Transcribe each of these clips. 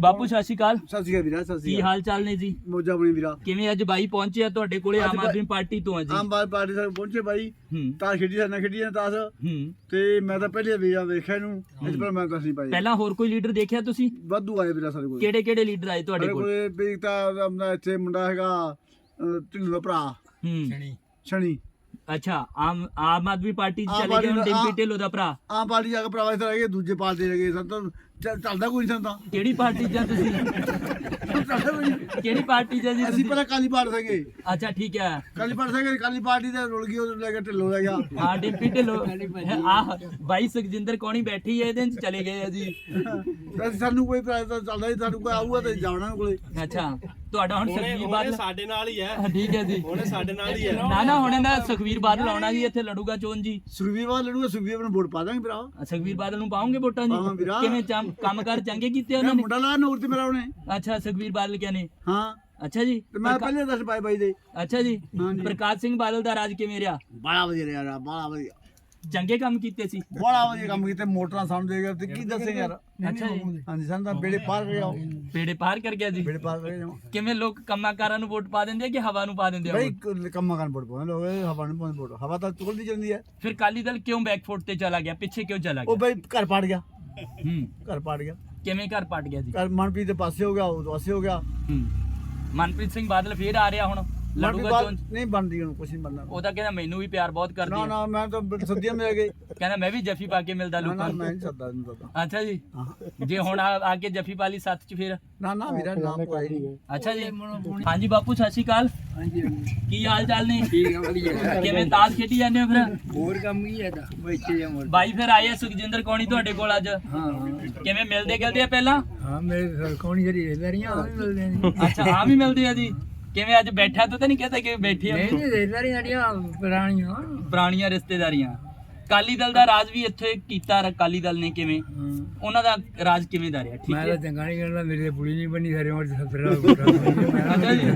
ਬਾਪੂ ਸਤਿ ਸ਼੍ਰੀ ਅਕਾਲ। ਸਤਿ ਸ਼੍ਰੀ ਅਕਾਲ ਵੀਰਾ ਸਤਿ ਸ਼੍ਰੀ ਕੀ ਅਕਾਲ। ਹਾਲ ਚਾਲ ਨੇ ਜੀ? ਮੋਜਾ ਬਣੀ ਵੀਰਾ। ਕਿਵੇਂ ਅੱਜ ਬਾਈ ਪਹੁੰਚੇ ਆ ਤੁਹਾਡੇ ਕੋਲੇ? ਅੱਜ ਆਮ ਬਾਈ- ਆਦਮੀ ਪਾਰਟੀ ਤੋਂ ਆ ਜੀ। ਆਮ ਬਾਦ ਪਾਰਟੀ ਸਾਹਿਬ ਪਹੁੰਚੇ ਬਾਈ। ਹੂੰ। ਤਾਸ਼ ਖੇਡੀ ਜਾਂਦਾ ਖੇਡੀ ਜਾਂਦਾ ਤਾਸ਼। ਹੂੰ। ਤੇ ਮੈਂ ਤਾਂ ਪਹਿਲੇ ਵੀਰਾ ਵੇਖਿਆ ਇਹਨੂੰ ਇਸ ਪਰ ਮੈਂ ਨਹੀਂ ਪਾਈ ਪਹਿਲਾਂ ਹੋਰ ਕੋਈ ਲੀਡਰ ਦੇਖਿਆ ਤੁਸੀਂ? ਵਾਧੂ ਆਏ ਵੀਰਾ ਸਾਡੇ ਕੋਲ। ਕਿਹੜੇ ਕਿਹੜੇ ਲੀਡਰ ਆਏ ਤੁਹਾਡੇ ਸਾਡੇ ਕੋਲ? ਕੋਲ ਵੀ ਤਾਂ ਆਪਣਾ ਇੱਥੇ ਮੁੰਡਾ ਹੈਗਾ ਅਹ, ਢਿੱਲੋਂ ਦਾ ਭਰਾ। ਹੂੰ। ਸ਼ਨੀ ਅੱਛਾ ਆਮ ਆਮ ਆਦਮੀ ਪਾਰਟੀ ਚ ਆਮ ਚਲੇ ਗਏ ਹੁਣ ਦਾ- ਡਿੰਪੀ ਢਿੱਲੋਂ ਦਾ ਭਰਾ। ਆਮ ਪਾਰਟੀ ਜਾ ਕੇ ਭਰਾਵਾ ਇੱਥੇ ਰਹਿ ਗਏ ਦੂਜੇ ਪਾਰਟੀ ਰਹਿ ਗਏ। ਸਭ ਤੋਂ ਚੱਲ- ਚੱਲਦਾ ਕੋਈ ਨਹੀਂ ਸੰਤਾ ਕਿਹੜੀ ਪਾਰਟੀ ਆ ਤੁਸੀਂ? ਕਿਹੜੀ ਪਾਰਟੀ ਆ ਜੀ ਅਸੀਂ ਤੁਸੀਂ? ਪਹਿਲਾਂ ਕਾਲੀ ਪਾਰਟੀ ਸੀਗੇ। ਅੱਛਾ ਠੀਕ ਹੈ। ਕਾਲੀ ਪਾਰਟੀ ਸੀਗੇ ਕਾਲੀ ਪਾਰਟੀ ਦੇ ਰੁਲ ਗਈ ਉਹ ਲੈ ਕੇ ਢਿੱਲੋਂ ਲੈ ਗਿਆ। ਹਾਂ ਡਿੰਪੀ ਢਿੱਲੋਂ। ਆਹ ਬਾਈ ਸੁਖਜਿੰਦਰ ਕੌਣੀ ਬੈਠੀ ਹੈ ਇਹਦੇ ਚ ਚਲੇ ਗਏ ਆ ਜੀ। ਅਸੀਂ ਸਾਨੂੰ ਕੋਈ ਚੱਲਦਾ ਨਹੀਂ ਸਾਨੂੰ ਕੋਈ ਆਊਗਾ ਤੇ ਜਾਣਾ ਕੋਲੇ। ਅੱਛਾ। ਤੁਹਾਡਾ ਹੁਣ ਹੁਣੇ ਸੁਖਵੀਰ ਹੁਣੇ ਬਾਦਲ ਸਾਡੇ ਨਾਲ ਹੀ ਹੈ। ਹਾਂ, ਠੀਕ ਹੈ ਜੀ। ਹੁਣੇ ਸਾਡੇ ਨਾਲ ਹੀ ਹੈ। ਨਾ ਨਾ ਹੁਣ ਨਾ ਸੁਖਵੀਰ ਬਾਦਲ ਆਉਣਾ ਜੀ ਇੱਥੇ ਲੜੂਗਾ ਚੋਣ ਜੀ। ਸੁਖਵੀਰ ਬਾਦ ਲੜੂਗਾ ਸੁਖਵੀਰ ਨੂੰ ਵੋਟ ਪਾ ਦਾਂਗੇ ਭਰਾ। ਸੁਖਵੀਰ ਬਾਦਲ ਨੂੰ ਪਾਉਂਗੇ ਵੋਟਾਂ ਪਾਵਾਂ ਵੀਰਾ। ਜੀ ਕਿਵੇਂ ਚੰਮ- ਕੰਮਕਾਰ ਚੰਗੇ ਕੀਤੇ ਉਹਨਾਂ ਨੇ? ਮੁੰਡਾ ਲਾ ਨੂਰ ਤੇ ਮੇਰਾ ਉਹਨੇ ਅੱਛਾ ਸੁਖਵੀਰ ਬਾਦਲ ਕਹਿੰਦੇ ਹਾਂ। ਅੱਛਾ ਜੀ। ਤੇ ਮੈਂ ਪਹਿਲੇ ਦੱਸ ਬਾਈ ਬਾਈ ਦੇ। ਅੱਛਾ ਜੀ। ਹਾਂਜੀ। ਪ੍ਰਕਾਸ਼ ਸਿੰਘ ਬਾਦਲ ਦਾ ਰਾਜ ਕਿਵੇਂ ਰਿਹਾ? ਬੜਾ ਵਧੀਆ ਰਿਹਾ ਯਾਰ ਬੜਾ ਵਧੀਆ। ਚੰਗੇ ਕੰਮ ਕੀਤੇ ਸੀ। ਬੜਾ ਵਧੀਆ ਕੰਮ ਕੀਤੇ ਮੋਟਰਾਂ ਸਾਨੂੰ ਦੇ ਗਿਆ ਤੇ ਕੀ ਦੱਸੇ ਯਾਰ? ਅੱਛਾ ਜੀ ਹਾਂਜੀ ਸਾਨੂੰ ਤਾਂ ਬੇੜੇ ਪਾਰ ਕਰ ਜਾਓ ਬੇੜੇ ਪਾਰ ਕਰ ਗਿਆ ਜੀ। ਬੇੜੇ ਪਾਰ ਕਰ ਜਾਓ ਕਿਵੇਂ ਲੋਕ ਕੰਮਾਕਾਰਾਂ ਨੂੰ ਵੋਟ ਪਾ ਦਿੰਦੇ ਆ ਕਿ ਹਵਾ ਨੂੰ ਪਾ ਦਿੰਦੇ ਆ ਬਈ ਵੋਟ? ਕੰਮਾਂ ਕਰਨ ਵੋਟ ਪਾਉਂਦੇ ਲੋਕ ਹਵਾ ਨੂੰ ਪਾਉਂਦੇ ਵੋਟ। ਹਵਾ ਤਾਂ ਚੁਗਲਦੀ ਜਾਂਦੀ ਹੈ। ਫਿਰ ਕਾਲੀ ਦਲ ਕਿਉਂ ਬੈਕਫੁੱਟ ਤੇ ਚਲਾ ਗਿਆ? ਪਿੱਛੇ ਕਿਉਂ ਚਲਾ ਉਹ ਗਿਆ ਬਈ ਘਰ ਪਾੜ ਗਿਆ। ਹੂੰ। ਘਰ ਪਾੜ ਗਿਆ। ਕਿਵੇਂ ਘਰ ਪਟ ਗਿਆ ਜੀ? ਘਰ ਮਨਪ੍ਰੀਤ ਦੇ ਪਾਸੇ ਹੋ ਗਿਆ ਉਹ ਪਾਸੇ ਹੋ ਗਿਆ। ਹੂੰ। ਮਨਪ੍ਰੀਤ ਸਿੰਘ ਬਾਦਲ ਫੇਰ ਆ ਰਿਹਾ ਹੁਣ। ਲੜੂਗਾ ਬਾਦ ਚੋਣ ਨਹੀਂ ਬਣਦੀ ਉਹਨੂੰ ਕੁਛ ਨਹੀਂ ਬਣਨਾ ਉਹ ਤਾਂ ਕਹਿੰਦਾ ਮੈਨੂੰ ਵੀ ਪਿਆਰ ਬਹੁਤ ਕਰਦੀ ਨਾ ਹੈ। ਨਾ ਮੈਂ ਤਾਂ ਸੱਦੀਆਂ ਮਿਲ ਗਏ ਕਹਿੰਦਾ ਮੈਂ ਵੀ ਜੱਫੀ ਪਾ ਕੇ ਮਿਲਦਾ ਨਾ ਨਾ ਲੋਕਾਂ ਨੂੰ। ਮੈਂ ਨਹੀਂ ਸੱਦਾ ਇਹਨੂੰ ਤਾਂ ਅੱਛਾ ਜੀ। ਹਾਂ। ਜੇ ਹੁਣ ਆ ਆ ਕੇ ਜੱਫੀ ਪਾਲੀ ਸੱਤ ਚ ਫਿਰ? ਨਾ ਨਾ ਵੀਰਾ ਨਾਮ ਕੋਈ ਨਹੀਂ। ਅੱਛਾ ਜੀ। ਹਾਂਜੀ ਬਾਪੂ ਸਤਿ ਸ਼੍ਰੀ ਅਕਾਲ। ਹਾਂਜੀ ਕੀ ਹਾਲ ਚਾਲ ਨੇ? ਠੀਕ ਹੈ ਵਧੀਆ। ਕਿਵੇਂ ਤਾਸ਼ ਖੇਡੀ ਜਾਂਦੇ ਹੋ ਫਿਰ? ਹੋਰ ਕੰਮ ਕੀ ਹੈ ਦਾ ਬੱਚੇ ਜਾਂ ਮਰ ਬਾਈ ਫਿਰ ਆਏ ਆ ਸੁਖਜਿੰਦਰ ਕੌਣੀ ਤੁਹਾਡੇ ਕੋਲ ਅੱਜ। ਹਾਂ। ਕਿਵੇਂ ਮਿਲਦੇ ਗਿਲਦੇ ਆ ਪਹਿਲਾਂ? ਹਾਂ ਮੇਰੇ ਘਰ ਕੌਣ ਜਿਹੜੀ ਰੇਦਾਰੀਆਂ ਉਹ ਵੀ ਮਿਲਦੇ ਨੇ ਅੱਛਾ ਆਮ ਹੀ ਮਿਲਦੇ ਆ ਜੀ। ਕਿਵੇਂ ਅੱਜ ਬੈਠਾ ਤਾਂ ਨਹੀਂ ਕਹਤਾ ਕਿ ਬੈਠੇ ਆ ਨਹੀਂ ਨਹੀਂ ਰੇਦਾਰੀਆਂ ਜਿਹੜੀਆਂ ਪੁਰਾਣੀਆਂ। ਪੁਰਾਣੀਆਂ ਰਿਸ਼ਤੇਦਾਰੀਆਂ। ਕਾਲੀ ਦਲ ਦਾ ਰਾਜ ਵੀ ਇੱਥੇ ਕੀਤਾ ਅਕਾਲੀ ਦਲ ਨੇ ਕਿਵੇਂ। ਉਹਨਾਂ ਦਾ ਰਾਜ ਕਿਵੇਂ ਦਾ ਰਿਹਾ? ਠੀਕ ਮੈਂ ਹੈ। ਤਾਂ ਚੰਗਾ ਨਹੀਂ ਕਰਦਾ ਮੇਰੇ ਬੁੜੀ ਨਹੀਂ ਬਣੀ ਸਾਰੇ ਸਤਰਾ ਵੋਟਾਂ ਅੱਛਾ ਜੀ।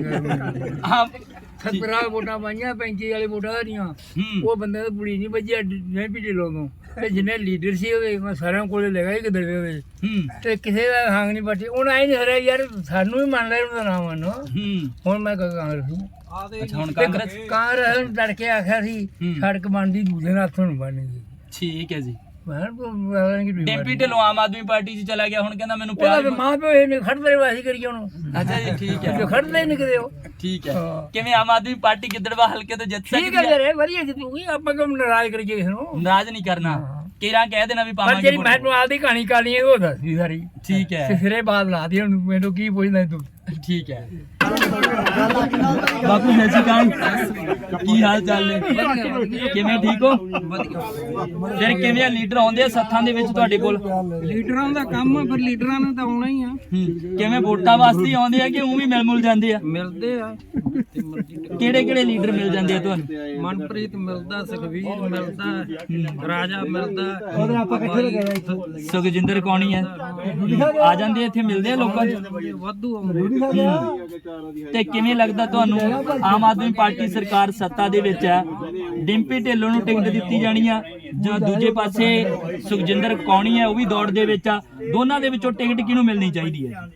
ਹਾਂ ਸਤਰਾ ਵੋਟਾਂ ਪਾਈਆਂ 35 ਵਾਲੀ ਵੋਟਾਂ ਹੂੰ। ਉਹ ਬੰਦੇ ਦੀ ਬੁੜੀ ਨਹੀਂ ਵੱਜੀ ਨਹੀਂ ਪਿੱਟੇ ਲੋਗੋਂ ਤੇ। ਜਿੰਨੇ ਲੀਡਰ ਸੀ ਉਹਦੇ ਮੈਂ ਸਾਰਿਆਂ ਕੋਲੇ ਲਗਾ ਹੀ ਕਿਧਰ ਉਹਦੇ। ਹੂੰ। ਤੇ ਕਿਸੇ ਦਾ ਹੰਗ ਨਹੀਂ ਪੱਟੀ ਉਹਨਾਂ ਆਈ ਨਹੀਂ ਹਰਿਆ ਯਾਰ ਸਾਨੂੰ ਵੀ ਮੰਨ ਲੈ ਉਹਦਾ ਨਾਮ ਮੰਨੋ। ਹੁਣ ਮੈਂ ਕਾਂਗਰਸ ਨੂੰ। ਅੱਛਾ ਹੁਣ ਤੇ ਕਾਂਗਰਸ ਕਾਂਗਰਸ ਨੂੰ ਲੜ ਕੇ ਆਖਿਆ ਸੀ। ਸੜਕ ਬਣਦੀ ਦੂਜੇ ਨਾਲ ਹੱਥੋਂ ਨਹੀਂ ਬਣਨੀ ਠੀਕ ਹੈ ਜੀ। ਮੈਂ ਪਤਾ ਨੀ ਕੀ ਡੈਂਪੀ ਢਿੱਲੋਂ ਆਮ ਆਦਮੀ ਪਾਰਟੀ 'ਚ ਚਲਾ ਗਿਆ ਹੁਣ ਕਹਿੰਦਾ ਮੈਨੂੰ ਉਹਦਾ ਪਿਆਰ ਵੀ ਮਾਂ ਪਿਓ ਇਹ ਨਹੀਂ ਖੜਦੇ ਵਾਸੀ ਕਰੀ ਉਹਨੂੰ। ਅੱਛਾ ਜੀ ਠੀਕ ਜੋ ਹੈ ਖੜਦੇ ਨਹੀਂ ਕਿਤੇ ਉਹ। ਠੀਕ ਹੈ। ਹਾਂ। ਕਿਵੇਂ ਆਮ ਆਦਮੀ ਪਾਰਟੀ ਗਿੱਦੜਵਾ ਹਲਕੇ ਤੋਂ ਜਿੱਤ ਠੀਕ ਸਕਦੀ ਹੈ ਜਰੇ ਵਧੀਆ ਜਿੱਤੂਗੀ ਆਪਾਂ ਕਿਉਂ ਨਾਰਾਜ਼ ਕਰੀਏ ਕਿਸੇ ਨੂੰ? ਨਾਰਾਜ਼ ਨਹੀਂ ਕਰਨਾ। ਕਿਰਾਂ ਕਹਿ ਦੇਣਾ ਵੀ ਪਰ ਪਾਵਾਂਗੇ ਜਿਹੜੀ ਵੋਟ। ਮੈਂ ਤੂੰ ਆਪਦੀ ਕਹਾਣੀ ਕਾਲੀ ਹੈ ਉਹ ਦੱਸਦੀ ਸਾਰੀ। ਠੀਕ ਹੈ। ਸਿਰੇ ਬਾਦ ਲਾ ਦੀ ਹੁਣ ਮੈਨੂੰ ਕੀ ਪੁੱਛਦਾ ਤੂੰ? ਠੀਕ ਹੈ। ਬਾਪੂ ਸਤਿ ਸ਼੍ਰੀ ਅਕਾਲ ਕੀ ਹਾਲ ਚਾਲ ਨੇ? ਕਿਵੇਂ ਠੀਕ ਹੋ? ਫਿਰ ਕਿਵੇਂ ਆ? ਲੀਡਰ ਆਉਂਦੇ ਆ ਸੱਥਾਂ ਦੇ ਵਿੱਚ ਤੁਹਾਡੇ ਕੋਲ? ਲੀਡਰਾਂ ਦਾ ਕੰਮ ਆ ਫਿਰ ਲੀਡਰਾਂ ਨੂੰ ਤਾਂ ਆਉਣਾ ਹੀ ਆ। ਕਿਵੇਂ ਵੋਟਾਂ ਵਾਸਤੇ ਆਉਂਦੇ ਆ ਕਿ ਉਹ ਵੀ ਮਿਲ ਮੁਲ ਜਾਂਦੇ ਆ? ਮਿਲਦੇ ਆ। ਕਿਹੜੇ ਕਿਹੜੇ ਲੀਡਰ ਮਿਲ ਜਾਂਦੇ ਆ ਤੁਹਾਨੂੰ? ਮਨਪ੍ਰੀਤ ਮਿਲਦਾ ਸੁਖਵੀਰ ਮਿਲਦਾ ਰਾਜਾ ਮਿਲਦਾ। ਸੁਖਜਿੰਦਰ ਕੌਣੀ ਹੈ ਆ ਜਾਂਦੇ ਆ ਇੱਥੇ ਮਿਲਦੇ ਆ ਲੋਕਾਂ ਨੂੰ ਵਾਧੂ ਆਉਂਦੇ ਤੇ ਕਿਵੇਂ ਲੱਗਦਾ ਤੁਹਾਨੂੰ ਆਮ ਆਦਮੀ ਪਾਰਟੀ ਸਰਕਾਰ ਸੱਤਾ ਦੇ ਵਿੱਚ ਹੈ? ਡਿੰਪੀ ਢਿੱਲੋਂ ਨੂੰ ਟਿਕਟ ਦਿੱਤੀ ਜਾਣੀ ਆ ਜਾਂ ਦੂਜੇ ਪਾਸੇ ਸੁਖਜਿੰਦਰ ਕੌਣੀ ਹੈ ਉਹ ਵੀ ਦੌੜ ਦੇ ਵਿੱਚ ਆ। ਦੋਨਾਂ ਦੇ ਵਿੱਚੋਂ ਟਿਕਟ ਕਿਹਨੂੰ ਮਿਲਣੀ ਚਾਹੀਦੀ ਹੈ?